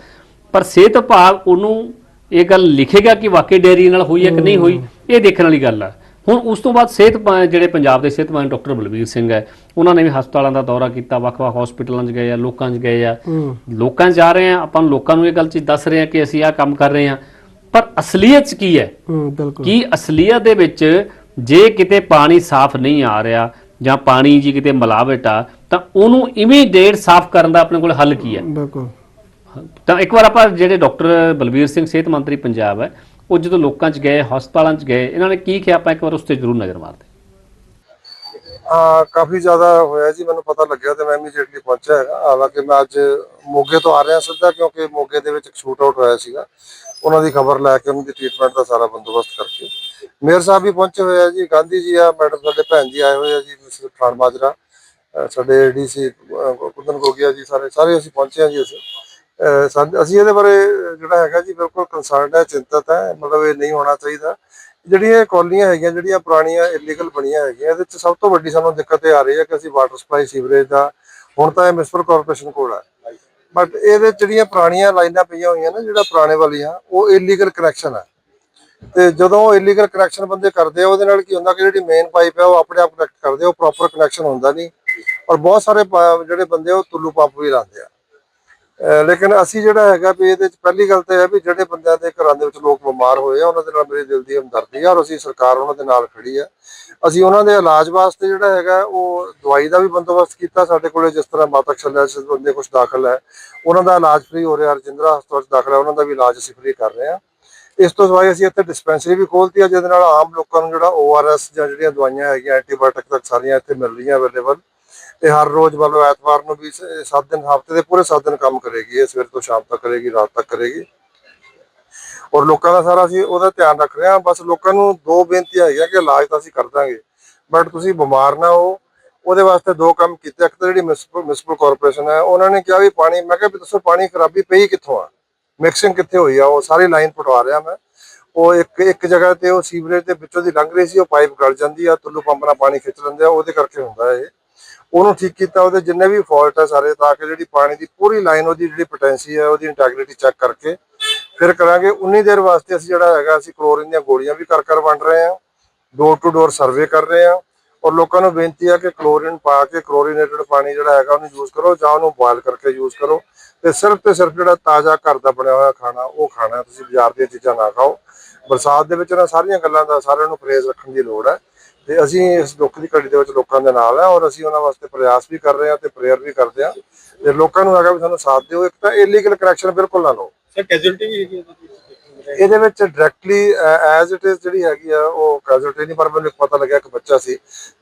ਪਰ ਸਿਹਤ ਵਿਭਾਗ ਉਹਨੂੰ ਇਹ ਗੱਲ ਲਿਖੇਗਾ ਕਿ ਵਾਕਈ ਡਾਇਰੀਆ ਨਾਲ ਹੋਈ ਹੈ ਕਿ ਨਹੀਂ ਹੋਈ ਇਹ ਦੇਖਣ ਵਾਲੀ ਗੱਲ ਆ। ਹੁਣ ਉਸ ਤੋਂ ਬਾਅਦ ਸਿਹਤ ਜਿਹੜੇ ਪੰਜਾਬ ਦੇ ਸਿਹਤ ਮੰਤਰੀ ਡਾਕਟਰ ਬਲਬੀਰ ਸਿੰਘ ਹੈ ਉਹਨਾਂ ਨੇ ਵੀ ਹਸਪਤਾਲਾਂ ਦਾ ਦੌਰਾ ਕੀਤਾ ਵੱਖ-ਵੱਖ ਹਸਪੀਟਲਾਂ 'ਚ ਗਏ ਆ ਲੋਕਾਂ 'ਚ ਗਏ ਆ। ਲੋਕਾਂ 'ਚ ਜਾ ਰਹੇ ਆ ਆਪਾਂ ਲੋਕਾਂ ਨੂੰ ਇਹ ਗੱਲ ਚੀਜ਼ ਦੱਸ ਰਹੇ ਆ ਕਿ ਅਸੀਂ ਆਹ ਕੰਮ ਕਰ ਰਹੇ ਆ ਪਰ ਅਸਲੀਅਤ 'ਚ ਕੀ ਹੈ? ਕੀ ਅਸਲੀਅਤ ਦੇ ਵਿੱਚ ਜੇ ਕਿਤੇ ਪਾਣੀ ਸਾਫ਼ ਨਹੀਂ ਆ ਰਿਹਾ ਜਾਂ ਪਾਣੀ ਜੀ ਕਿਤੇ ਮਿਲਾਵਟ ਆ ਤਾਂ ਉਹਨੂੰ ਇਮੀਡੀਏਟ ਸਾਫ਼ ਕਰਨ ਦਾ ਆਪਣੇ ਕੋਲ ਹੱਲ ਕੀ ਹੈ? ਬਿਲਕੁਲ। ਤਾਂ ਇੱਕ ਵਾਰ ਆਪਾਂ ਜਿਹੜੇ ਡਾਕਟਰ ਬਲਬੀਰ ਸਿੰਘ, ਸਿਹਤ ਮੰਤਰੀ ਪੰਜਾਬ ਹੈ, ਉਹ ਜਦੋਂ ਲੋਕਾਂ 'ਚ ਗਏ, ਹਸਪਤਾਲਾਂ 'ਚ ਗਏ, ਇਹਨਾਂ ਨੇ ਕੀ ਕਿਹਾ? ਆਪਾਂ ਇੱਕ ਵਾਰ ਉਸ ਤੇ ਜ਼ਰੂਰ ਨਜ਼ਰ ਮਾਰਦੇ ਆ, ਕਾਫੀ ਜ਼ਿਆਦਾ ਹੋਇਆ ਜੀ, ਮੈਨੂੰ ਪਤਾ ਲੱਗਿਆ ਤੇ ਮੈਂ ਇਮੀਡੀਏਟਲੀ ਪਹੁੰਚਿਆ ਹੈਗਾ। ਹਾਲਾਂਕਿ ਮੈਂ ਅੱਜ ਮੋਗੇ ਤੋਂ ਆ ਰਿਹਾ ਸਿੱਧਾ, ਕਿਉਂਕਿ ਮੋਗੇ ਦੇ ਵਿੱਚ ਇੱਕ ਸ਼ੂਟ ਆਊਟ ਹੋਇਆ ਸੀਗਾ। ਉਹਨਾਂ ਦੀ ਖਬਰ ਲੈ ਕੇ, ਉਹਨਾਂ ਦੀ ਟ੍ਰੀਟਮੈਂਟ ਦਾ ਸਾਰਾ ਬੰਦੋਬਸਤ ਕਰਕੇ। ਮੇਅਰ ਸਾਹਿਬ ਵੀ ਪਹੁੰਚੇ ਹੋਏ ਆ ਜੀ, ਗਾਂਧੀ ਜੀ ਆ, ਮੈਡਮ ਸਾਡੇ ਭੈਣ ਜੀ ਆਏ ਹੋਏ ਆ ਜੀ, ਮਿਸ ਖਾਨ ਮਾਜਰਾ ਅਹ ਸਾਡੇ ਡੀਸੀ ਕੁੰਦਨ ਗੋਗਿਆ ਜੀ ਸਾਰੇ ਸਾਰੇ ਅਸੀਂ ਪਹੁੰਚੇ ਆ ਜੀ ਅਸੀਂ ਅਸੀਂ ਇਹਦੇ ਬਾਰੇ ਜਿਹੜਾ ਹੈਗਾ ਜੀ ਬਿਲਕੁਲ ਕੰਸਰਨਡ ਹੈ, ਚਿੰਤਤ ਹੈ, ਮਤਲਬ ਇਹ ਨਹੀਂ ਹੋਣਾ ਚਾਹੀਦਾ। ਜਿਹੜੀਆਂ ਇਹ ਹੈਗੀਆਂ, ਜਿਹੜੀਆਂ ਪੁਰਾਣੀਆਂ ਇਲੀਗਲ ਬਣੀਆਂ ਹੈਗੀਆਂ, ਇਹਦੇ ਵਿੱਚ ਸਭ ਤੋਂ ਵੱਡੀ ਸਾਨੂੰ ਦਿੱਕਤ ਇਹ ਆ ਰਹੀ ਹੈ ਕਿ ਅਸੀਂ ਵਾਟਰ ਸਪਲਾਈ ਸੀਵਰੇਜ ਦਾ, ਹੁਣ ਤਾਂ ਇਹ ਮਿਊਨਿਸਪਲ ਕਾਰਪੋਰੇਸ਼ਨ ਕੋਲ ਹੈ। ਬਟ ਇਹਦੇ 'ਚ ਜਿਹੜੀਆਂ ਪੁਰਾਣੀਆਂ ਲਾਈਨਾਂ ਪਈਆਂ ਹੋਈਆਂ ਨਾ, ਜਿਹੜਾ ਪੁਰਾਣੇ ਵਾਲੀਆਂ, ਉਹ ਇਲੀਗਲ ਕਨੈਕਸ਼ਨ ਹੈ। ਤੇ ਜਦੋਂ ਉਹ ਇਲੀਗਲ ਕਨੈਕਸ਼ਨ ਬੰਦੇ ਕਰਦੇ ਆ, ਉਹਦੇ ਨਾਲ ਕੀ ਹੁੰਦਾ ਕਿ ਜਿਹੜੀ ਮੇਨ ਪਾਈਪ ਹੈ, ਉਹ ਆਪਣੇ ਆਪ ਕਨੈਕਟ ਕਰਦੇ ਉਹ ਪ੍ਰੋਪਰ ਕਨੈਕਸ਼ਨ ਹੁੰਦਾ ਨਹੀਂ। ਔਰ ਬਹੁਤ ਸਾਰੇ ਜਿਹੜੇ ਬੰਦੇ ਉਹ ਤੁੱਲੂ ਪੰਪ ਵੀ ਲਾਉਂਦੇ ਆ। ਲੇਕਿਨ ਅਸੀਂ ਜਿਹੜਾ ਹੈਗਾ ਵੀ ਇਹਦੇ ਚ ਪਹਿਲੀ ਗੱਲ ਤਾਂ ਇਹ ਹੈ ਵੀ ਜਿਹੜੇ ਬੰਦਿਆਂ ਦੇ ਘਰਾਂ ਦੇ ਵਿੱਚ ਲੋਕ ਬਿਮਾਰ ਹੋਏ ਆ, ਉਹਨਾਂ ਦੇ ਨਾਲ ਮੇਰੇ ਦਿਲ ਦੀ ਹਮਦਰਦੀ ਆ ਔਰ ਅਸੀਂ ਸਰਕਾਰ ਉਹਨਾਂ ਦੇ ਨਾਲ ਖੜੀ ਆ। ਅਸੀਂ ਉਹਨਾਂ ਦੇ ਇਲਾਜ ਵਾਸਤੇ ਜਿਹੜਾ ਹੈਗਾ, ਉਹ ਦਵਾਈ ਦਾ ਵੀ ਬੰਦੋਬਸਤ ਕੀਤਾ ਸਾਡੇ ਕੋਲੇ, ਜਿਸ ਤਰ੍ਹਾਂ ਮਾਤਾ ਛੱਲਿਆ ਜਿਸ ਬੰਦੇ ਕੁਝ ਦਾਖਲ ਹੈ। ਉਹਨਾਂ ਦਾ ਇਲਾਜ ਫ੍ਰੀ ਹੋ ਰਿਹਾ, ਰਜਿੰਦਰਾ ਹਸਪਤਾਲ 'ਚ ਦਾਖਲ ਹੈ, ਉਹਨਾਂ ਦਾ ਵੀ ਇਲਾਜ ਅਸੀਂ ਫ੍ਰੀ ਕਰ ਰਹੇ ਹਾਂ ਇਸ ਤੋਂ ਸਿਵਾਏ ਅਸੀਂ ਇੱਥੇ ਡਿਸਪੈਂਸਰੀ ਵੀ ਖੋਲ੍ਹਤੀ ਆ, ਜਿਹਦੇ ਨਾਲ ਆਮ ਲੋਕਾਂ ਨੂੰ ਜਿਹੜਾ ORS ਜਾਂ ਜਿਹੜੀਆਂ ਦਵਾਈਆਂ ਹੈਗੀਆਂ ਐਂਟੀਬਾਇਓਟਿਕ ਤੱਕ ਸਾਰੀਆਂ ਇੱਥੇ ਮਿਲ ਰਹੀਆਂ ਅਵੇਲੇਬਲ ਤੇ ਹਰ ਰੋਜ਼ ਵੱਲੋਂ ਐਤਵਾਰ ਨੂੰ ਵੀ 7 ਦਿਨ, ਹਫ਼ਤੇ ਦੇ ਪੂਰੇ 7 ਦਿਨ ਕੰਮ ਕਰੇਗੀ ਇਹ, ਸਵੇਰ ਤੋਂ ਸ਼ਾਮ ਤੱਕ ਕਰੇਗੀ, ਰਾਤ ਤੱਕ ਕਰੇਗੀ। ਔਰ ਲੋਕਾਂ ਦਾ ਸਾਰਾ ਅਸੀਂ ਉਹਦਾ ਧਿਆਨ ਰੱਖ ਰਹੇ ਹਾਂ, ਬਸ ਲੋਕਾਂ ਨੂੰ ਦੋ ਬੇਨਤੀਆਂ ਹੈਗੀਆਂ ਕਿ ਇਲਾਜ ਤਾਂ ਅਸੀਂ ਕਰ ਦਾਂਗੇ, ਬਟ ਤੁਸੀਂ ਬਿਮਾਰ ਨਾ ਹੋ। ਉਹਦੇ ਵਾਸਤੇ ਦੋ ਕੰਮ ਕੀਤੇ, ਇੱਕ ਤਾਂ ਜਿਹੜੀ ਮਿਊਨਿਸਪਲ ਕਾਰਪੋਰੇਸ਼ਨ ਹੈ, ਉਹਨਾਂ ਨੇ ਕਿਹਾ ਵੀ ਪਾਣੀ, ਮੈਂ ਕਿਹਾ ਵੀ ਦੱਸੋ ਪਾਣੀ ਖਰਾਬੀ ਪਈ ਕਿੱਥੋਂ ਆ? ਮਿਕਸਿੰਗ ਕਿੱਥੇ ਹੋਈ ਆ? ਉਹ ਸਾਰੀ ਲਾਈਨ ਪਟਵਾ ਰਿਹਾ ਮੈਂ। ਉਹ ਇੱਕ ਇੱਕ ਜਗ੍ਹਾ ਤੇ ਉਹ ਸੀਵਰੇਜ ਦੇ ਵਿੱਚੋਂ ਦੀ ਲੰਘ ਰਹੀ ਸੀ, ਉਹ ਪਾਈਪ ਗਲ ਜਾਂਦੀ ਆ ਤੁੱਲੂ ਪੰਪ ਨਾਲ ਪਾਣੀ ਖਿੱਚ ਲੈਂਦੇ ਆ, ਉਹਦੇ ਕਰਕੇ ਹੁੰਦਾ ਇਹ। ਉਹਨੂੰ ਠੀਕ ਕੀਤਾ, ਉਹਦੇ ਜਿੰਨੇ ਵੀ ਫਾਲਟ ਹੈ ਸਾਰੇ, ਤਾਂ ਕਿ ਜਿਹੜੀ ਪਾਣੀ ਦੀ ਪੂਰੀ ਲਾਈਨ ਉਹਦੀ ਜਿਹੜੀ ਪੋਟੈਂਸੀ ਹੈ ਉਹਦੀ ਇੰਟੈਗ੍ਰਿਟੀ ਚੈੱਕ ਕਰਕੇ ਫਿਰ ਕਰਾਂਗੇ। ਉਨੀ ਦੇਰ ਵਾਸਤੇ ਅਸੀਂ ਜਿਹੜਾ ਹੈਗਾ, ਅਸੀਂ ਕਲੋਰੀਨ ਦੀਆਂ ਗੋਲੀਆਂ ਵੀ ਕਰ ਕਰ ਵੰਡ ਰਹੇ ਹਾਂ ਡੋਰ ਟੂ ਡੋਰ ਸਰਵੇ ਕਰ ਰਹੇ ਹਾਂ ਔਰ ਲੋਕਾਂ ਨੂੰ ਬੇਨਤੀ ਆ ਕਿ ਕਲੋਰੀਨ ਪਾ ਕੇ ਕਲੋਰੀਨੇਟਡ ਪਾਣੀ ਜਿਹੜਾ ਹੈਗਾ, ਉਹਨੂੰ ਯੂਜ਼ ਕਰੋ ਜਾਂ ਉਹਨੂੰ ਬੋਇਲ ਕਰਕੇ ਯੂਜ਼ ਕਰੋ ਤੇ ਸਿਰਫ ਤੇ ਸਿਰਫ ਜਿਹੜਾ ਤਾਜ਼ਾ ਘਰ ਦਾ ਬਣਿਆ ਹੋਇਆ ਖਾਣਾ, ਉਹ ਖਾਣਾ ਤੁਸੀਂ ਬਾਜ਼ਾਰ ਦੀਆਂ ਚੀਜ਼ਾਂ ਨਾ ਖਾਓ। ਬਰਸਾਤ ਦੇ ਵਿੱਚ ਨਾ ਸਾਰੀਆਂ ਗੱਲਾਂ ਦਾ ਸਾਰਿਆਂ ਨੂੰ ਪਰਹੇਜ਼ ਰੱਖਣ ਦੀ ਲੋੜ ਹੈ। ਤੇ ਅਸੀਂ ਇਸ ਦੁੱਖ ਦੀ ਘੜੀ ਦੇ ਵਿੱਚ ਲੋਕਾਂ ਦੇ ਨਾਲ ਆ ਔਰ ਅਸੀਂ ਉਹਨਾਂ ਵਾਸਤੇ ਪ੍ਰਯਾਸ ਵੀ ਕਰ ਰਹੇ ਹਾਂ ਤੇ ਪ੍ਰੇਅਰ ਵੀ ਕਰਦੇ ਹਾਂ। ਤੇ ਲੋਕਾਂ ਨੂੰ ਹੈਗਾ ਵੀ ਸਾਨੂੰ ਸਾਥ ਦਿਓ। ਇੱਕ ਤਾਂ ਇਲੀਗਲ ਕਨੈਕਸ਼ਨ ਬਿਲਕੁਲ ਨਾ ਲਓ। ਸਰ ਕੈਜੂਅਲਟੀ ਵੀ ਹੈਗੀ ਇਹਦੇ ਵਿੱਚ ਡਾਇਰੈਕਟਲੀ ਐਜ਼ ਇਟ ਇਜ਼ ਜਿਹੜੀ ਹੈਗੀ ਆ ਉਹ ਕੈਜੂਅਲਟੀ ਨਹੀਂ ਪਰ ਮੈਨੂੰ ਇੱਕ ਪਤਾ ਲੱਗਿਆ ਕਿ ਬੱਚਾ ਸੀ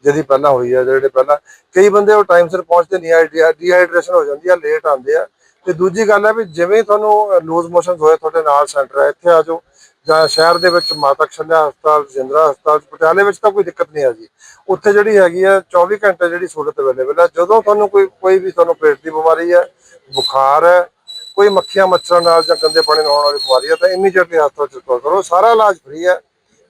ਜਿਹਦੀ ਪਹਿਲਾਂ ਹੋਈ ਆ ਜਿਹੜੇ ਪਹਿਲਾਂ ਕਈ ਬੰਦੇ ਉਹ ਟਾਈਮ ਸਿਰ ਪਹੁੰਚਦੇ ਨਹੀਂ ਆ ਡੀਹਾਈਡਰੇਸ਼ਨ ਹੋ ਜਾਂਦੀ ਆ ਲੇਟ ਆਉਂਦੇ ਆ। ਤੇ ਦੂਜੀ ਗੱਲ ਹੈ ਵੀ ਜਿਵੇਂ ਤੁਹਾਨੂੰ ਲੂਜ਼ ਮੋਸ਼ਨਸ ਹੋਏ ਤੁਹਾਡੇ ਨਾਲ ਸੈਂਟਰ ਹੈ ਇੱਥੇ ਆ ਜਾਓ। ਜਾਂ ਸ਼ਹਿਰ ਦੇ ਵਿੱਚ ਮਾਤਾ ਛੱਲਿਆ ਹਸਪਤਾਲ ਜਿੰਦਰਾ ਹਸਪਤਾਲ, ਪਟਿਆਲੇ ਵਿੱਚ ਤਾਂ ਕੋਈ ਦਿੱਕਤ ਨਹੀਂ ਆ ਜੀ। ਉੱਥੇ ਜਿਹੜੀ ਹੈਗੀ ਆ 24 ਘੰਟੇ ਜਿਹੜੀ ਸਹੂਲਤ ਅਵੇਲੇਬਲ ਹੈ ਜਦੋਂ ਤੁਹਾਨੂੰ ਕੋਈ ਕੋਈ ਵੀ ਤੁਹਾਨੂੰ ਪੇਟ ਦੀ ਬਿਮਾਰੀ ਹੈ ਬੁਖਾਰ ਹੈ ਕੋਈ ਮੱਖੀਆਂ ਮੱਛਰਾਂ ਨਾਲ ਜਾਂ ਗੰਦੇ ਪਾਣੀ ਨਾਲ ਹੋਣ ਵਾਲੀ ਬਿਮਾਰੀ ਹੈ ਤਾਂ ਇਮੀਡੀਏਟਲੀ ਹਸਪਤਾਲ ਚ ਕਰੋ। ਸਾਰਾ ਇਲਾਜ ਫ੍ਰੀ ਹੈ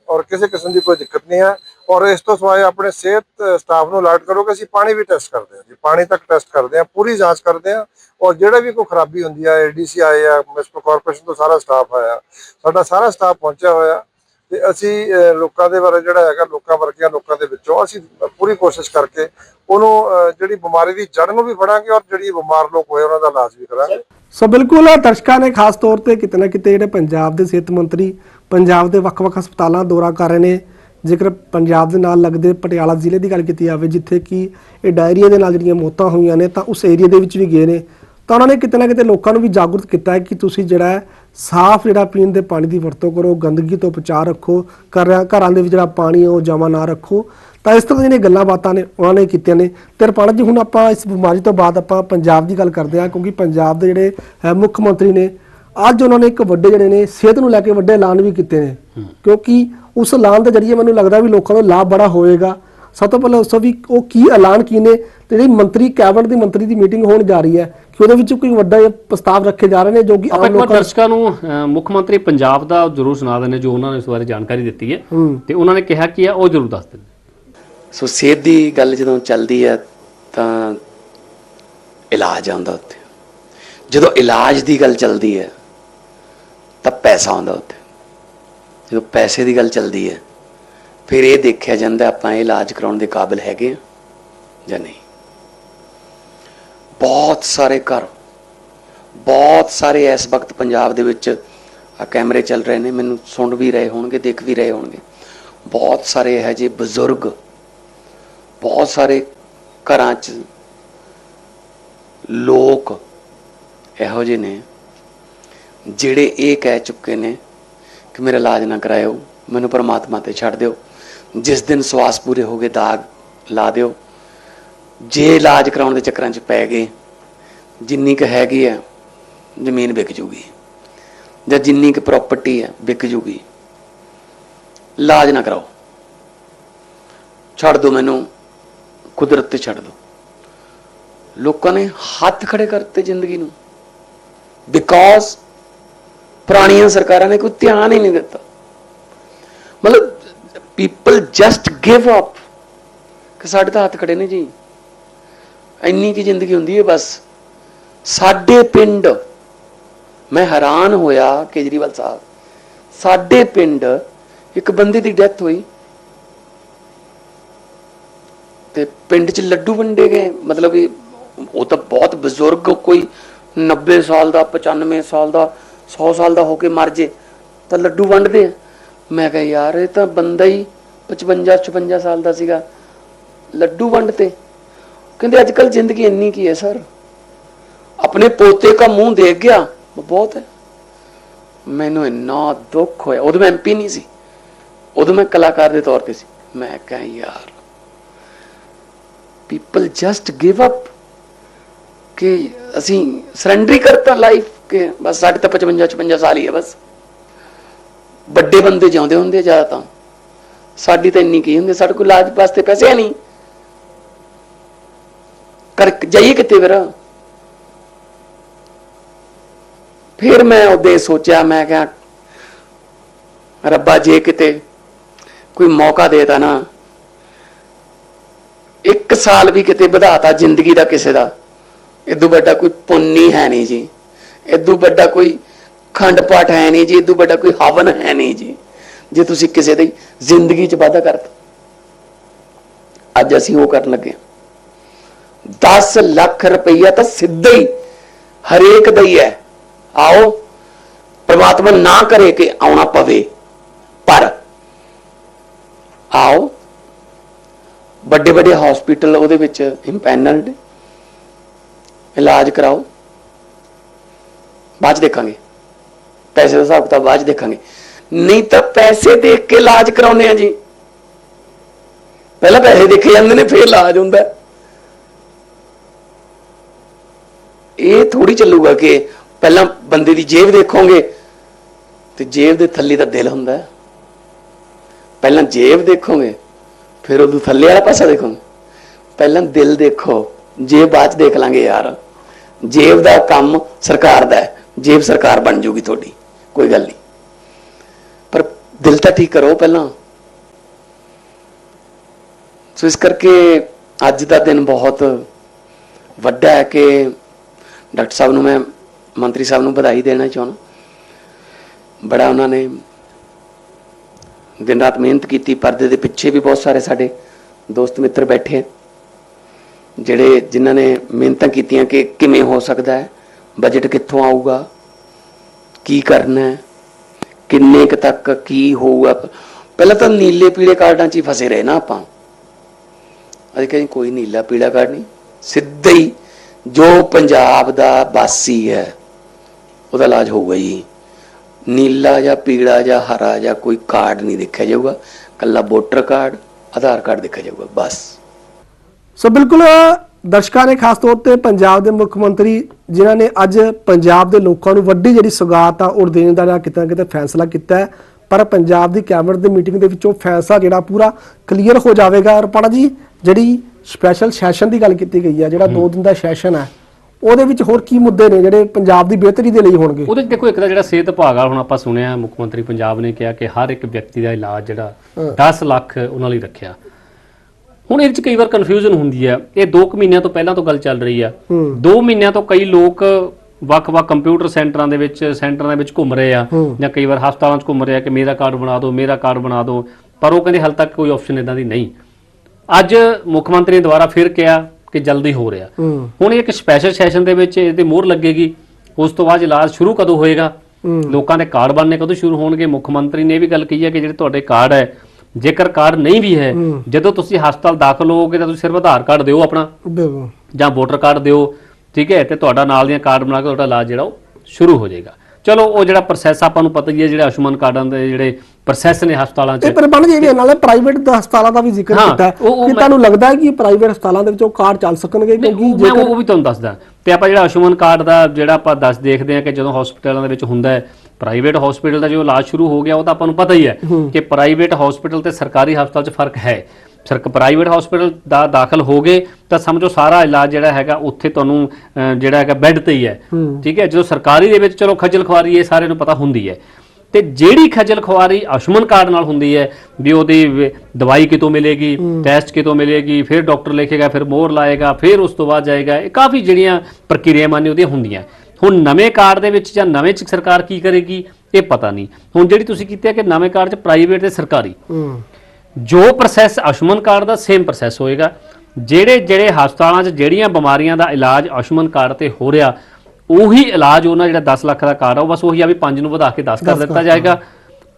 ਔਰ ਕਿਸੇ ਕਿਸਮ ਦੀ ਕੋਈ ਦਿੱਕਤ ਨਹੀਂ ਹੈ ਔਰ ਇਸ ਤੋਂ ਸਿਵਾਏ ਆਪਣੇ ਸਿਹਤ ਸਟਾਫ ਨੂੰ ਅਲਰਟ ਕਰੋ ਕਿ ਅਸੀਂ ਪਾਣੀ ਵੀ ਟੈਸਟ ਕਰਦੇ ਹਾਂ। ਜੀ ਪਾਣੀ ਤੱਕ ਟੈਸਟ ਕਰਦੇ ਹਾਂ, ਪੂਰੀ ਜਾਂਚ ਕਰਦੇ ਹਾਂ ਔਰ ਜਿਹੜਾ ਵੀ ਕੋਈ ਖਰਾਬੀ ਹੁੰਦੀ ਹੈ ਏਡੀਸੀ ਆਏ ਆ ਮਿਊਨਿਸਪਲ ਕਾਰਪੋਰੇਸ਼ਨ ਤੋਂ ਸਾਰਾ ਸਟਾਫ ਆਇਆ, ਸਾਡਾ ਸਾਰਾ ਸਟਾਫ ਪਹੁੰਚਿਆ ਹੋਇਆ ਤੇ ਅਸੀਂ ਲੋਕਾਂ ਦੇ ਬਾਰੇ ਜਿਹੜਾ ਹੈਗਾ, ਲੋਕਾਂ ਵਰਗੀਆਂ ਲੋਕਾਂ ਦੇ ਵਿੱਚੋਂ ਅਸੀਂ ਪੂਰੀ ਕੋਸ਼ਿਸ਼ ਕਰਕੇ ਉਹਨੂੰ ਜਿਹੜੀ ਬਿਮਾਰੀ ਦੀ ਜੜ ਨੂੰ ਵੀ ਫੜਾਂਗੇ ਔਰ ਜਿਹੜੀ ਬਿਮਾਰ ਲੋਕ ਹੋਏ ਉਹਨਾਂ ਦਾ ਇਲਾਜ ਵੀ ਕਰਾਂਗੇ। ਸੋ ਬਿਲਕੁਲ, ਦਰਸ਼ਕਾਂ ਨੇ ਖਾਸ ਤੌਰ ਤੇ ਕਿਤੇ ਨਾ ਕਿਤੇ ਜਿਹੜੇ ਪੰਜਾਬ ਦੇ ਸਿਹਤ ਮੰਤਰੀ, ਪੰਜਾਬ ਦੇ ਵੱਖ-ਵੱਖ ਹਸਪਤਾਲਾਂ ਦਾ ਦੌਰਾ ਕਰ ਰਹੇ ਨੇ ਜੇਕਰ ਪੰਜਾਬ ਦੇ ਨਾਲ ਲੱਗਦੇ ਪਟਿਆਲਾ ਜ਼ਿਲ੍ਹੇ ਦੀ ਗੱਲ ਕੀਤੀ ਜਾਵੇ, ਜਿੱਥੇ ਕਿ ਇਹ ਡਾਇਰੀਆ ਦੇ ਨਾਲ ਜਿਹੜੀਆਂ ਮੌਤਾਂ ਹੋਈਆਂ ਨੇ, ਤਾਂ ਉਸ ਏਰੀਆ ਦੇ ਵਿੱਚ ਵੀ ਗਏ ਨੇ। ਤਾਂ ਉਹਨਾਂ ਨੇ ਕਿਤੇ ਨਾ ਕਿਤੇ ਲੋਕਾਂ ਨੂੰ ਵੀ ਜਾਗਰੂਕ ਕੀਤਾ ਹੈ ਕਿ ਤੁਸੀਂ ਜਿਹੜਾ ਹੈ ਸਾਫ਼ ਜਿਹੜਾ ਪੀਣ ਦੇ ਪਾਣੀ ਦੀ ਵਰਤੋਂ ਕਰੋ, ਗੰਦਗੀ ਤੋਂ ਬਚਾਅ ਰੱਖੋ, ਘਰਾਂ ਘਰਾਂ ਦੇ ਵਿੱਚ ਜਿਹੜਾ ਪਾਣੀ ਹੈ ਉਹ ਜਮ੍ਹਾਂ ਨਾ ਰੱਖੋ। ਤਾਂ ਇਸ ਤਰ੍ਹਾਂ ਦੀਆਂ ਜਿਹੜੀਆਂ ਗੱਲਾਂ ਬਾਤਾਂ ਨੇ, ਉਹਨਾਂ ਨੇ ਕੀਤੀਆਂ ਨੇ। ਤੇ ਰਪਾਲ ਜੀ, ਹੁਣ ਆਪਾਂ ਇਸ ਬਿਮਾਰੀ ਤੋਂ ਬਾਅਦ ਆਪਾਂ ਪੰਜਾਬ ਦੀ ਗੱਲ ਕਰਦੇ ਹਾਂ, ਕਿਉਂਕਿ ਪੰਜਾਬ ਦੇ ਜਿਹੜੇ ਮੁੱਖ ਮੰਤਰੀ ਨੇ ਅੱਜ ਉਹਨਾਂ ਨੇ ਇੱਕ ਵੱਡੇ ਜਿਹੜੇ ਨੇ ਸਿਹਤ ਨੂੰ ਲੈ ਕੇ ਵੱਡੇ ਐਲਾਨ ਵੀ ਕੀਤੇ ਨੇ। ਕਿਉਂਕਿ ਉਸ ਐਲਾਨ ਦੇ ਜਰੀਏ ਮੈਨੂੰ ਲੱਗਦਾ ਵੀ ਲੋਕਾਂ ਨੂੰ ਲਾਭ ਬੜਾ ਹੋਏਗਾ ਸਭ ਤੋਂ ਪਹਿਲਾਂ ਦੱਸੋ ਵੀ ਉਹ ਕੀ ਐਲਾਨ ਕੀ ਨੇ ਤੇ ਜਿਹੜੀ ਮੰਤਰੀ ਕੈਬਨਿਟ ਦੀ ਮੰਤਰੀ ਦੀ ਮੀਟਿੰਗ ਹੋਣ ਜਾ ਰਹੀ ਹੈ ਕਿ ਉਹਦੇ ਵਿੱਚ ਕੋਈ ਵੱਡਾ ਪ੍ਰਸਤਾਵ ਰੱਖੇ ਜਾ ਰਹੇ ਨੇ ਜੋ ਕਿ ਆਮ ਲੋਕਾਂ ਦਰਸ਼ਕਾਂ ਨੂੰ ਮੁੱਖ ਮੰਤਰੀ ਪੰਜਾਬ ਦਾ ਜ਼ਰੂਰ ਸੁਣਾ ਦਿੰਦੇ ਜੋ ਉਹਨਾਂ ਨੇ ਇਸ ਬਾਰੇ ਜਾਣਕਾਰੀ ਦਿੱਤੀ ਹੈ। ਹੂੰ। ਤੇ ਉਹਨਾਂ ਨੇ ਕਿਹਾ ਕੀ ਹੈ ਉਹ ਜ਼ਰੂਰ ਦੱਸ ਦਿੰਦੇ ਸੋ ਸਿਹਤ ਦੀ ਗੱਲ ਜਦੋਂ ਚੱਲਦੀ ਹੈ ਤਾਂ ਇਲਾਜ ਆਉਂਦਾ ਉੱਥੇ। ਜਦੋਂ ਇਲਾਜ ਦੀ ਗੱਲ ਚੱਲਦੀ ਹੈ ਤਾਂ ਪੈਸਾ ਆਉਂਦਾ ਉੱਥੇ। ਜਦੋਂ ਪੈਸੇ ਦੀ ਗੱਲ ਚੱਲਦੀ ਹੈ, ਫਿਰ ਇਹ ਦੇਖਿਆ ਜਾਂਦਾ ਆਪਾਂ ਇਹ ਇਲਾਜ ਕਰਾਉਣ ਦੇ ਕਾਬਿਲ ਹੈਗੇ ਆ ਜਾਂ ਨਹੀਂ। ਬਹੁਤ ਸਾਰੇ ਘਰ, ਬਹੁਤ ਸਾਰੇ ਇਸ ਵਕਤ ਪੰਜਾਬ ਦੇ ਵਿੱਚ ਆ ਕੈਮਰੇ ਚੱਲ ਰਹੇ ਨੇ, ਮੈਨੂੰ ਸੁਣ ਵੀ ਰਹੇ ਹੋਣਗੇ, ਦੇਖ ਵੀ ਰਹੇ ਹੋਣਗੇ। ਬਹੁਤ ਸਾਰੇ ਇਹੋ ਜਿਹੇ ਬਜ਼ੁਰਗ, ਬਹੁਤ ਸਾਰੇ ਘਰਾਂ 'ਚ ਲੋਕ ਇਹੋ ਜਿਹੇ ਨੇ ਜਿਹੜੇ ਇਹ ਕਹਿ ਚੁੱਕੇ ਨੇ ਕਿ ਮੇਰਾ ਇਲਾਜ ਨਾ ਕਰਾਇਓ, ਮੈਨੂੰ ਪਰਮਾਤਮਾ ਤੇ ਛੱਡ ਦਿਓ। ਜਿਸ ਦਿਨ ਸਵਾਸ ਪੂਰੇ ਹੋ ਗਏ, ਦਾਗ ਲਾ ਦਿਓ। ਜੇ ਇਲਾਜ ਕਰਾਉਣ ਦੇ ਚੱਕਰਾਂ 'ਚ ਪੈ ਗਏ, ਜਿੰਨੀ ਕੁ ਹੈਗੀ ਹੈ ਜ਼ਮੀਨ ਵਿਕ ਜੂਗੀ। ਜਾਂ ਜਿੰਨੀ ਕੁ ਪ੍ਰਾਪਰਟੀ ਹੈ ਵਿਕ ਜੂਗੀ। ਇਲਾਜ ਨਾ ਕਰਾਓ। ਛੱਡ ਦਿਓ ਮੈਨੂੰ, ਕੁਦਰਤ ਤੇ ਛੱਡ ਦਿਓ। ਲੋਕਾਂ ਨੇ ਹੱਥ ਖੜੇ ਕਰਤੇ ਜ਼ਿੰਦਗੀ ਨੂੰ। ਬਿਕੋਜ਼ ਪੁਰਾਣੀਆਂ ਸਰਕਾਰਾਂ ਨੇ ਕੋਈ ਧਿਆਨ ਹੀ ਨਹੀਂ ਦਿੱਤਾ। ਮਤਲਬ ਪੀਪਲ ਜਸਟ ਗਿਵ ਅਪ ਕਿ ਸਾਡੇ ਤਾਂ ਹੱਥ ਖੜੇ ਨੇ ਜੀ। ਇੰਨੀ ਕੀ ਜ਼ਿੰਦਗੀ ਹੁੰਦੀ ਹੈ ਬਸ। ਸਾਡੇ ਪਿੰਡ, ਮੈਂ ਹੈਰਾਨ ਹੋਇਆ ਕੇਜਰੀਵਾਲ ਸਾਹਿਬ, ਸਾਡੇ ਪਿੰਡ ਇੱਕ ਬੰਦੇ ਦੀ ਡੈਥ ਹੋਈ। ਤੇ ਪਿੰਡ 'ਚ ਲੱਡੂ ਵੰਡੇ ਗਏ। ਮਤਲਬ ਵੀ ਉਹ ਤਾਂ ਬਹੁਤ ਬਜ਼ੁਰਗ ਕੋਈ 90 ਸਾਲ ਦਾ 95 ਸਾਲ ਦਾ 100 ਸਾਲ ਦਾ ਹੋ ਕੇ ਮਰ ਜੇ, ਤਾਂ ਲੱਡੂ ਵੰਡਦੇ ਆ। ਮੈਂ ਕਿਹਾ, ਯਾਰ, ਇਹ ਤਾਂ ਬੰਦਾ ਹੀ 55 56 ਸਾਲ ਦਾ ਸੀਗਾ। ਲੱਡੂ ਵੰਡਤੇ। ਕਹਿੰਦੇ ਅੱਜ ਕੱਲ ਜ਼ਿੰਦਗੀ ਇੰਨੀ ਕੀ ਹੈ, ਸਰ? ਆਪਣੇ ਪੋਤੇ ਦਾ ਮੂੰਹ ਦੇਖ ਗਿਆ, ਬਹੁਤ ਹੈ। ਮੈਨੂੰ ਇੰਨਾ ਦੁੱਖ ਹੋਇਆ। ਉਦੋਂ ਮੈਂ ਐਮਪੀ ਨਹੀਂ ਸੀ। ਉਦੋਂ ਮੈਂ ਕਲਾਕਾਰ ਦੇ ਤੌਰ ਤੇ ਸੀ। ਮੈਂ ਕਿਹਾ, ਯਾਰ ਪੀਪਲ ਜਸਟ ਗਿਵ ਅਪ ਕਿ ਅਸੀਂ ਸਰੈਂਡਰ ਕਰਤਾ ਲਾਈਫ ਕਿ, ਬਸ ਸਾਡੇ ਤਾਂ 55 56 ਸਾਲ ਹੀ ਹੈ ਬਸ। ਵੱਡੇ ਬੰਦੇ ਜਿਉਂਦੇ ਹੁੰਦੇ ਜ਼ਿਆਦਾ ਤਾਂ ਸਾਡੀ ਤਾਂ ਇੰਨੀ ਕੀ ਹੁੰਦੀ ਸਾਡੇ ਕੋਲ ਇਲਾਜ ਵਾਸਤੇ ਪੈਸੇ ਨਹੀਂ। ਕਰ ਜਾਈਏ ਕਿੱਥੇ ਫਿਰ। ਫਿਰ ਮੈਂ ਉਹਦੇ ਸੋਚਿਆ, ਮੈਂ ਕਿਹਾ, ਰੱਬਾ ਜੇ ਕਿਤੇ ਕੋਈ ਮੌਕਾ ਦੇਤਾ ਨਾ। ਇੱਕ ਸਾਲ ਵੀ ਕਿਤੇ ਵਧਾਤਾ ਜ਼ਿੰਦਗੀ ਦਾ ਕਿਸੇ ਦਾ। ਇਦੋਂ ਵੱਡਾ ਕੋਈ ਪੁੰਨੀ ਹੈ ਨਹੀਂ ਜੀ। ਇਦੋਂ ਵੱਡਾ ਕੋਈ ਖੰਡ ਪਾਠ ਹੈ ਨਹੀਂ ਜੀ ਇਦੋਂ ਵੱਡਾ ਕੋਈ ਹਵਨ ਹੈ ਨਹੀਂ ਜੀ, ਜੇ ਤੁਸੀਂ ਕਿਸੇ ਦੀ ਜ਼ਿੰਦਗੀ 'ਚ ਵਾਧਾ ਕਰਤਾ। ਅੱਜ ਅਸੀਂ ਉਹ ਕਰਨ ਲੱਗੇ ਹਾਂ। 10 ਲੱਖ ਰੁਪਈਆ ਤਾਂ ਸਿੱਧਾ ਹੀ ਹਰੇਕ ਦਾ ਹੀ ਹੈ। ਆਓ, ਪ੍ਰਮਾਤਮਾ ਨਾ ਕਰੇ ਕਿ ਆਉਣਾ ਪਵੇ, ਪਰ ਆਓ ਵੱਡੇ ਵੱਡੇ ਹਸਪੀਟਲ ਉਹਦੇ ਵਿੱਚ ਇੰਪੈਨਲਡ ਇਲਾਜ ਕਰਾਓ। ਬਾਅਦ 'ਚ ਦੇਖਾਂਗੇ। ਪੈਸੇ ਦਾ ਹਿਸਾਬ ਕਿਤਾਬ ਬਾਅਦ 'ਚ ਦੇਖਾਂਗੇ। ਨਹੀਂ ਤਾਂ ਪੈਸੇ ਦੇਖ ਕੇ ਇਲਾਜ ਕਰਾਉਂਦੇ ਆ ਜੀ। ਪਹਿਲਾਂ ਪੈਸੇ ਦੇਖੇ ਜਾਂਦੇ ਨੇ, ਫਿਰ ਇਲਾਜ ਹੁੰਦਾ। ਇਹ ਥੋੜੀ ਚੱਲੂਗਾ ਕਿ ਪਹਿਲਾਂ ਬੰਦੇ ਦੀ ਜੇਬ ਦੇਖੋਗੇ, ਤੇ ਜੇਬ ਦੇ ਥੱਲੇ ਦਾ ਦਿਲ ਹੁੰਦਾ। ਪਹਿਲਾਂ ਜੇਬ ਦੇਖੋਗੇ, ਫਿਰ ਉਹਦੇ ਥੱਲੇ ਵਾਲਾ ਪਾਸਾ ਦੇਖੋਗੇ। ਪਹਿਲਾਂ ਦਿਲ ਦੇਖੋ, ਜੇਬ ਬਾਅਦ 'ਚ ਦੇਖ ਲਾਂਗੇ ਯਾਰ। ਜੇਬ ਦਾ ਕੰਮ ਸਰਕਾਰ ਦਾ ਹੈ। ਜੇਬ ਸਰਕਾਰ ਬਣ ਜੂਗੀ ਤੁਹਾਡੀ, ਕੋਈ ਗੱਲ ਨਹੀਂ। ਪਰ ਦਿਲ ਤਾਂ ਠੀਕ ਕਰੋ ਪਹਿਲਾਂ। ਸੋ ਇਸ ਕਰਕੇ ਅੱਜ ਦਾ ਦਿਨ ਬਹੁਤ ਵੱਡਾ ਹੈ ਕਿ ਡਾਕਟਰ ਸਾਹਿਬ ਨੂੰ ਮੈਂ, ਮੰਤਰੀ ਸਾਹਿਬ ਨੂੰ ਵਧਾਈ ਦੇਣਾ ਚਾਹੁੰਦਾ। ਬੜਾ ਉਹਨਾਂ ਨੇ ਦਿਨ ਰਾਤ ਮਿਹਨਤ ਕੀਤੀ, ਪਰਦੇ ਦੇ ਪਿੱਛੇ ਵੀ ਬਹੁਤ ਸਾਰੇ ਸਾਡੇ ਦੋਸਤ ਮਿੱਤਰ ਬੈਠੇ ਜਿਹੜੇ ਜਿਨ੍ਹਾਂ ਨੇ ਮਿਹਨਤਾਂ ਕੀਤੀਆਂ ਕਿ ਕਿਵੇਂ ਹੋ ਸਕਦਾ ਹੈ। ਬਜਟ ਕਿੱਥੋਂ ਆਊਗਾ? ਕੀ ਕਰਨਾ ਹੈ? ਕਿੰਨੇ ਕੁ ਤੱਕ ਕੀ ਹੋਊਗਾ? ਪਹਿਲਾਂ ਤਾਂ ਨੀਲੇ ਪੀਲੇ ਕਾਰਡਾਂ 'ਚ ਹੀ ਫਸੇ ਰਹੇ ਨਾ ਆਪਾਂ। ਅਸੀਂ ਕਹਿੰਦੇ ਕੋਈ ਨੀਲਾ ਪੀਲਾ ਕਾਰਡ ਨਹੀਂ, ਸਿੱਧਾ ਹੀ ਜੋ ਪੰਜਾਬ ਦਾ ਵਾਸੀ ਹੈ, ਉਹਦਾ ਇਲਾਜ ਹੋਊਗਾ ਜੀ। ਨੀਲਾ ਜਾਂ ਪੀਲਾ ਜਾਂ ਹਰਾ ਜਾਂ ਕੋਈ ਕਾਰਡ ਨਹੀਂ ਦੇਖਿਆ ਜਾਊਗਾ ਕੱਲਾ ਵੋਟਰ ਕਾਰਡ, ਆਧਾਰ ਕਾਰਡ ਦੇਖਿਆ ਜਾਊਗਾ, ਬਸ। ਸੋ ਬਿਲਕੁਲ ਦਰਸ਼ਕਾਂ ਨੇ ਖਾਸ ਤੌਰ ਤੇ ਪੰਜਾਬ ਦੇ ਮੁੱਖ ਮੰਤਰੀ ਜਿਨ੍ਹਾਂ ਨੇ ਅੱਜ ਪੰਜਾਬ ਦੇ ਲੋਕਾਂ ਨੂੰ ਵੱਡੀ ਜਿਹੜੀ ਸੁਗਾਤ ਆ ਉਹ ਦੇਣ ਦਾ ਕਿਤੇ ਕਿਤੇ ਫੈਸਲਾ ਕੀਤਾ ਹੈ। ਪਰ ਪੰਜਾਬ ਦੀ ਕੈਬਨਿਟ ਦੀ ਮੀਟਿੰਗ ਦੇ ਵਿੱਚ ਫੈਸਲਾ ਜਿਹੜਾ ਪੂਰਾ ਕਲੀਅਰ ਹੋ ਜਾਵੇਗਾ। ਔਰ ਪਾਣਾ ਜੀ ਜਿਹੜੀ ਸਪੈਸ਼ਲ ਸੈਸ਼ਨ ਦੀ ਗੱਲ ਕੀਤੀ ਗਈ ਹੈ ਜਿਹੜਾ 2 ਦਿਨ ਦਾ ਸੈਸ਼ਨ ਹੈ ਉਹਦੇ ਵਿੱਚ ਹੋਰ ਕੀ ਮੁੱਦੇ ਨੇ ਜਿਹੜੇ ਪੰਜਾਬ ਦੀ ਬਿਹਤਰੀ ਦੇ ਲਈ ਹੋਣਗੇ? ਉਹਦੇ ਦੇਖੋ ਇੱਕ ਤਾਂ ਜਿਹੜਾ ਸਿਹਤ ਵਿਭਾਗ ਆ ਹੁਣ ਆਪਾਂ ਸੁਣਿਆ ਮੁੱਖ ਮੰਤਰੀ ਪੰਜਾਬ ਨੇ ਕਿਹਾ ਕਿ ਹਰ ਇੱਕ ਵਿਅਕਤੀ ਦਾ ਇਲਾਜ ਜਿਹੜਾ 10 ਲੱਖ ਉਹਨਾਂ ਲਈ ਰੱਖਿਆ। ਹੁਣ ਇਹਦੇ 'ਚ ਕਈ ਵਾਰ ਕਨਫਿਊਜ਼ਨ ਹੁੰਦੀ ਹੈ ਇਹ 2 ਮਹੀਨਿਆਂ ਤੋਂ ਪਹਿਲਾਂ ਤੋਂ ਗੱਲ ਚੱਲ ਰਹੀ ਆ। 2 ਮਹੀਨਿਆਂ ਤੋਂ ਕਈ ਲੋਕ ਵੱਖ-ਵੱਖ ਕੰਪਿਊਟਰ ਸੈਂਟਰਾਂ ਦੇ ਵਿੱਚ ਸੈਂਟਰਾਂ ਦੇ ਵਿੱਚ ਘੁੰਮ ਰਹੇ ਆ ਜਾਂ ਕਈ ਵਾਰ ਹਸਪਤਾਲਾਂ 'ਚ ਘੁੰਮ ਰਹੇ ਆ ਕਿ ਮੇਰਾ ਕਾਰਡ ਬਣਾ ਦਿਓ ਮੇਰਾ ਕਾਰਡ ਬਣਾ ਦਿਓ। ਪਰ ਉਹ ਕਹਿੰਦੇ ਹਾਲ ਤੱਕ ਕੋਈ ਆਪਸ਼ਨ ਇਦਾਂ ਦੀ ਨਹੀਂ। ਅੱਜ ਮੁੱਖ ਮੰਤਰੀ ਨੇ ਦੁਬਾਰਾ ਫਿਰ ਕਿਹਾ ਕਿ ਜਲਦੀ ਹੋ ਰਿਹਾ। ਹੁਣ ਇੱਕ ਸਪੈਸ਼ਲ ਸੈਸ਼ਨ ਦੇ ਵਿੱਚ ਇਹਦੇ ਮੋਹਰ ਲੱਗੇਗੀ। ਉਸ ਤੋਂ ਬਾਅਦ ਇਲਾਜ ਸ਼ੁਰੂ ਕਦੋਂ ਹੋਏਗਾ? ਲੋਕਾਂ ਦੇ ਕਾਰਡ ਬਣਨੇ ਕਦੋਂ ਸ਼ੁਰੂ ਹੋਣਗੇ? ਮੁੱਖ ਮੰਤਰੀ ਨੇ ਇਹ ਵੀ ਗੱਲ ਕਹੀ ਹੈ ਕਿ ਜਿਹੜੇ ਤੁਹਾਡੇ ਕਾਰਡ ਹੈ ਜੇਕਰ ਕਾਰਡ ਨਹੀਂ ਵੀ ਹੈ ਜਦੋਂ ਤੁਸੀਂ ਹਸਪਤਾਲ ਦਾਖਲ ਹੋਵੋਗੇ ਤਾਂ ਤੁਸੀਂ ਸਿਰਫ ਆਧਾਰ ਕਾਰਡ ਦਿਓ ਆਪਣਾ। ਬਿਲਕੁਲ। ਜਾਂ ਵੋਟਰ ਕਾਰਡ ਦਿਓ ਠੀਕ ਹੈ? ਤੇ ਤੁਹਾਡਾ ਨਾਲ ਦੀਆਂ ਕਾਰਡ ਬਣਾ ਕੇ ਤੁਹਾਡਾ ਇਲਾਜ ਜਿਹੜਾ ਉਹ ਸ਼ੁਰੂ ਹੋ ਜਾਏਗਾ। ਚਲੋ ਉਹ ਜਿਹੜਾ ਪ੍ਰੋਸੈਸ ਆਪਾਂ ਨੂੰ ਪਤਾ ਹੀ ਹੈ ਜਿਹੜੇ ਆਯੁਸ਼ਮਾਨ ਕਾਰਡਾਂ ਦੇ ਜਿਹੜੇ ਪ੍ਰੋਸੈਸ ਨੇ ਹਸਪਤਾਲਾਂ 'ਚ। ਇਹ ਪਰ ਬਣ ਜਿਹੜੇ ਨਾਲੇ ਪ੍ਰਾਈਵੇਟ ਹਸਪਤਾਲਾਂ ਦਾ ਵੀ ਜ਼ਿਕਰ ਹਾਂ, ਕੀਤਾ ਹੈ ਉਹ- ਉਹ ਕਿ ਮੈਂ- ਤੁਹਾਨੂੰ ਲੱਗਦਾ ਹੈ ਕਿ ਪ੍ਰਾਈਵੇਟ ਹਸਪਤਾਲਾਂ ਦੇ ਵਿੱਚ ਉਹ ਕਾਰਡ ਚੱਲ ਸਕਣਗੇ ਨਹੀਂ, ਕਿਉਂਕਿ ਉਹ- ਮੈਂ ਉਹ ਜੇਕਰ ਉਹ ਵੀ ਤੁਹਾਨੂੰ ਦੱਸਦਾ। ਤੇ ਆਪਾਂ ਜਿਹੜਾ ਆਯੁਸ਼ਮਾਨ ਕਾਰਡ ਦਾ ਜਿਹੜਾ ਆਪਾਂ ਦੱਸ ਦੇਖਦੇ ਹਾਂ ਕਿ ਜਦੋਂ ਹਸਪਤਾਲਾਂ ਦੇ ਵਿੱਚ ਹੁੰਦਾ ਹੈ ਪ੍ਰਾਈਵੇਟ ਹਸਪੀਟਲ ਦਾ ਜੋ ਇਲਾਜ ਸ਼ੁਰੂ ਹੋ ਗਿਆ ਉਹ ਤਾਂ ਆਪਾਂ ਨੂੰ ਪਤਾ ਹੀ ਹੈ ਕਿ ਪ੍ਰਾਈਵੇਟ ਹਸਪੀਟਲ ਤੇ ਸਰਕਾਰੀ ਹਸਪਤਾਲ 'ਚ ਫ਼ਰਕ ਹੈ। ਸਰਕ ਪ੍ਰਾਈਵੇਟ ਹਸਪੀਟਲ ਦਾ ਦਾਖਲ ਹੋ ਗਏ ਤਾਂ ਸਮਝੋ ਸਾਰਾ ਇਲਾਜ ਜਿਹੜਾ ਹੈਗਾ ਉੱਥੇ ਤੁਹਾਨੂੰ ਜਿਹੜਾ ਹੈਗਾ ਬੈੱਡ ਤੇ ਹੀ ਹੈ। ਠੀਕ ਹੈ ਜਦੋਂ ਸਰਕਾਰੀ ਦੇ ਵਿੱਚ ਚਲੋ ਖੱਜਲ ਖੁਆਰੀ ਇਹ ਸਾਰਿਆਂ ਨੂੰ ਪਤਾ ਹੁੰਦੀ ਹੈ। ਤੇ ਜਿਹੜੀ ਖੱਜਲ ਖੁਆਰੀ ਆਯੁਸ਼ਮਾਨ ਕਾਰਡ ਨਾਲ ਹੁੰਦੀ ਹੈ ਵੀ ਉਹਦੀ ਦਵਾਈ ਕਿਤੋਂ ਮਿਲੇਗੀ ਟੈਸਟ ਕਿਤੋਂ ਮਿਲੇਗੀ ਫਿਰ ਡਾਕਟਰ ਲਿਖੇਗਾ ਫਿਰ ਮੋਹਰ ਲਾਏਗਾ ਫਿਰ ਉਸ ਤੋਂ ਬਾਅਦ ਜਾਏਗਾ ਇਹ ਕਾਫੀ ਜਿਹੜੀਆਂ ਪ੍ਰਕਿਰਿਆਵਾਂ ਨੇ ਉਹਦੀਆਂ ਹੁੰਦੀਆਂ। ਹੁਣ ਨਵੇਂ ਕਾਰਡ ਦੇ ਵਿੱਚ ਜਾਂ ਨਵੇਂ ਚ ਸਰਕਾਰ ਕੀ ਕਰੇਗੀ ਇਹ ਪਤਾ ਨਹੀਂ। ਹੁਣ ਜਿਹੜੀ ਤੁਸੀਂ ਕੀਤੀ ਹੈ ਕਿ ਨਵੇਂ ਕਾਰਡ ਚ ਪ੍ਰਾਈਵੇਟ ਤੇ ਸਰਕਾਰੀ ਜੋ ਪ੍ਰੋਸੈਸ ਆਯੁਸ਼ਮਾਨ ਕਾਰਡ ਦਾ ਸੇਮ ਪ੍ਰੋਸੈਸ ਹੋਏਗਾ। ਜਿਹੜੇ ਜਿਹੜੇ ਹਸਪਤਾਲਾਂ 'ਚ ਜਿਹੜੀਆਂ ਬਿਮਾਰੀਆਂ ਦਾ ਇਲਾਜ ਆਯੁਸ਼ਮਾਨ ਕਾਰਡ ਤੇ ਹੋ ਰਿਹਾ ਉਹੀ ਇਲਾਜ ਉਹਨਾਂ ਜਿਹੜਾ 10 ਲੱਖ ਦਾ ਕਾਰਡ ਆ ਉਹ ਬਸ ਉਹੀ ਆ ਵੀ 5 ਨੂੰ ਵਧਾ ਕੇ 10 ਕਰ ਦਿੱਤਾ ਜਾਏਗਾ।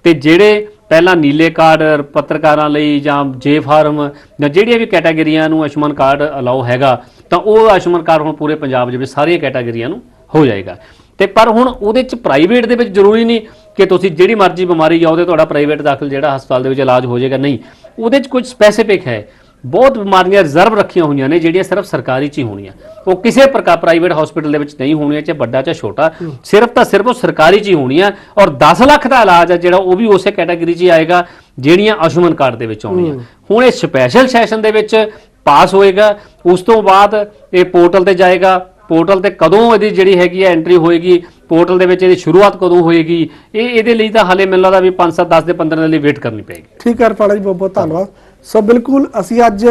ਤੇ ਜਿਹੜੇ ਪਹਿਲਾਂ ਨੀਲੇ ਕਾਰਡ ਪੱਤਰਕਾਰਾਂ ਲਈ ਜਾਂ ਜੇ ਫਾਰਮ ਜਾਂ ਜਿਹੜੀਆਂ ਵੀ ਕੈਟਾਗਰੀਆਂ ਨੂੰ ਆਯੁਸ਼ਮਾਨ ਕਾਰਡ ਅਲਾਉ ਹੈਗਾ ਤਾਂ ਉਹ ਆਯੁਸ਼ਮਾਨ ਕਾਰਡ ਹੁਣ ਪੂਰੇ ਪੰਜਾਬ ਦੇ ਵਿੱਚ ਸਾਰੀਆਂ ਕੈਟਾਗਰੀਆਂ ਨੂੰ ਹੋ ਜਾਏਗਾ। ਤੇ ਪਰ ਹੁਣ ਉਹਦੇ ਚ ਪ੍ਰਾਈਵੇਟ ਦੇ ਵਿੱਚ ਜ਼ਰੂਰੀ ਨਹੀਂ ਕਿ ਤੁਸੀਂ ਜਿਹੜੀ ਮਰਜ਼ੀ ਬਿਮਾਰੀ ਆ ਉਹਦੇ ਤੁਹਾਡਾ ਪ੍ਰਾਈਵੇਟ ਦਾਖਲ ਜਿਹੜਾ ਹਸਪਤਾਲ ਦੇ ਵਿੱਚ ਇਲਾਜ ਹੋ ਜਾਏਗਾ ਨਹੀਂ। ਉਹਦੇ ਚ ਕੁਝ ਸਪੈਸੀਫਿਕ ਹੈ। ਬਹੁਤ ਬਿਮਾਰੀਆਂ ਰਿਜ਼ਰਵ ਰੱਖੀਆਂ ਹੋਈਆਂ ਨੇ ਜਿਹੜੀਆਂ ਸਿਰਫ ਸਰਕਾਰੀ ਚ ਹੀ ਹੋਣੀਆਂ। ਉਹ ਕਿਸੇ ਪ੍ਰਕਾਰ ਪ੍ਰਾਈਵੇਟ ਹਸਪੀਟਲ ਦੇ ਵਿੱਚ ਨਹੀਂ ਹੋਣੀਆਂ ਚਾਹੇ ਵੱਡਾ ਚਾਹੇ ਛੋਟਾ। ਸਿਰਫ ਤਾਂ ਸਿਰਫ ਉਹ ਸਰਕਾਰੀ ਚ ਹੀ ਹੋਣੀਆਂ ਔਰ 10 ਲੱਖ ਦਾ ਇਲਾਜ ਹੈ ਜਿਹੜਾ ਉਹ ਵੀ ਉਸੇ ਕੈਟਾਗਰੀ ਚ ਹੀ ਆਏਗਾ ਜਿਹੜੀਆਂ ਆਯੁਸ਼ਮਾਨ ਕਾਰਡ ਦੇ ਵਿੱਚ ਆਉਣੀਆਂ। ਹੁਣ ਇਹ ਸਪੈਸ਼ਲ ਸੈਸ਼ਨ ਦੇ ਵਿੱਚ ਪਾਸ ਹੋਏਗਾ ਉਸ ਤੋਂ ਬਾਅਦ ਇਹ ਪੋਰਟਲ ਤੇ ਜਾਏਗਾ ਪੋਰਟਲ ਤੇ ਕਦੋਂ ਇਹਦੀ ਜਿਹੜੀ ਹੈਗੀ ਹੈ ਐਂਟਰੀ ਹੋਏਗੀ, ਪੋਰਟਲ ਦੇ ਵਿੱਚ ਇਹਦੀ ਸ਼ੁਰੂਆਤ ਕਦੋਂ ਹੋਏਗੀ, ਇਹ ਇਹਦੇ ਲਈ ਤਾਂ ਹਾਲੇ ਮੈਨੂੰ ਲੱਗਦਾ ਵੀ 5 7 10 ਦੇ 15 ਦਿਨ ਲਈ ਵੇਟ ਕਰਨੀ ਪਏਗੀ। ਠੀਕ ਹੈ ਰਪਾਲਾ ਜੀ, ਬਹੁਤ ਬਹੁਤ ਧੰਨਵਾਦ। ਸੋ ਬਿਲਕੁਲ ਅਸੀਂ ਅੱਜ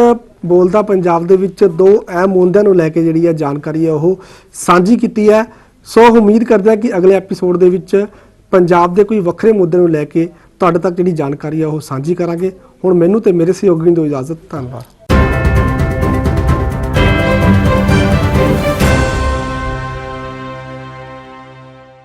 ਬੋਲਦਾ ਪੰਜਾਬ ਦੇ ਵਿੱਚ ਦੋ ਅਹਿਮ ਮੁੱਦਿਆਂ ਨੂੰ ਲੈ ਕੇ ਜਿਹੜੀ ਹੈ ਜਾਣਕਾਰੀ ਹੈ ਉਹ ਸਾਂਝੀ ਕੀਤੀ ਹੈ। ਸੋ ਉਮੀਦ ਕਰਦੇ ਹਾਂ ਕਿ ਅਗਲੇ ਐਪੀਸੋਡ ਦੇ ਵਿੱਚ ਪੰਜਾਬ ਦੇ ਕੋਈ ਵੱਖਰੇ ਮੁੱਦੇ ਨੂੰ ਲੈ ਕੇ ਤੁਹਾਡੇ ਤੱਕ ਜਿਹੜੀ ਜਾਣਕਾਰੀ ਹੈ ਉਹ ਸਾਂਝੀ ਕਰਾਂਗੇ। ਹੁਣ ਮੈਨੂੰ ਤੇ ਮੇਰੇ ਸਹਿਯੋਗੀ ਨੂੰ ਦਿਓ ਇਜਾਜ਼ਤ। ਧੰਨਵਾਦ।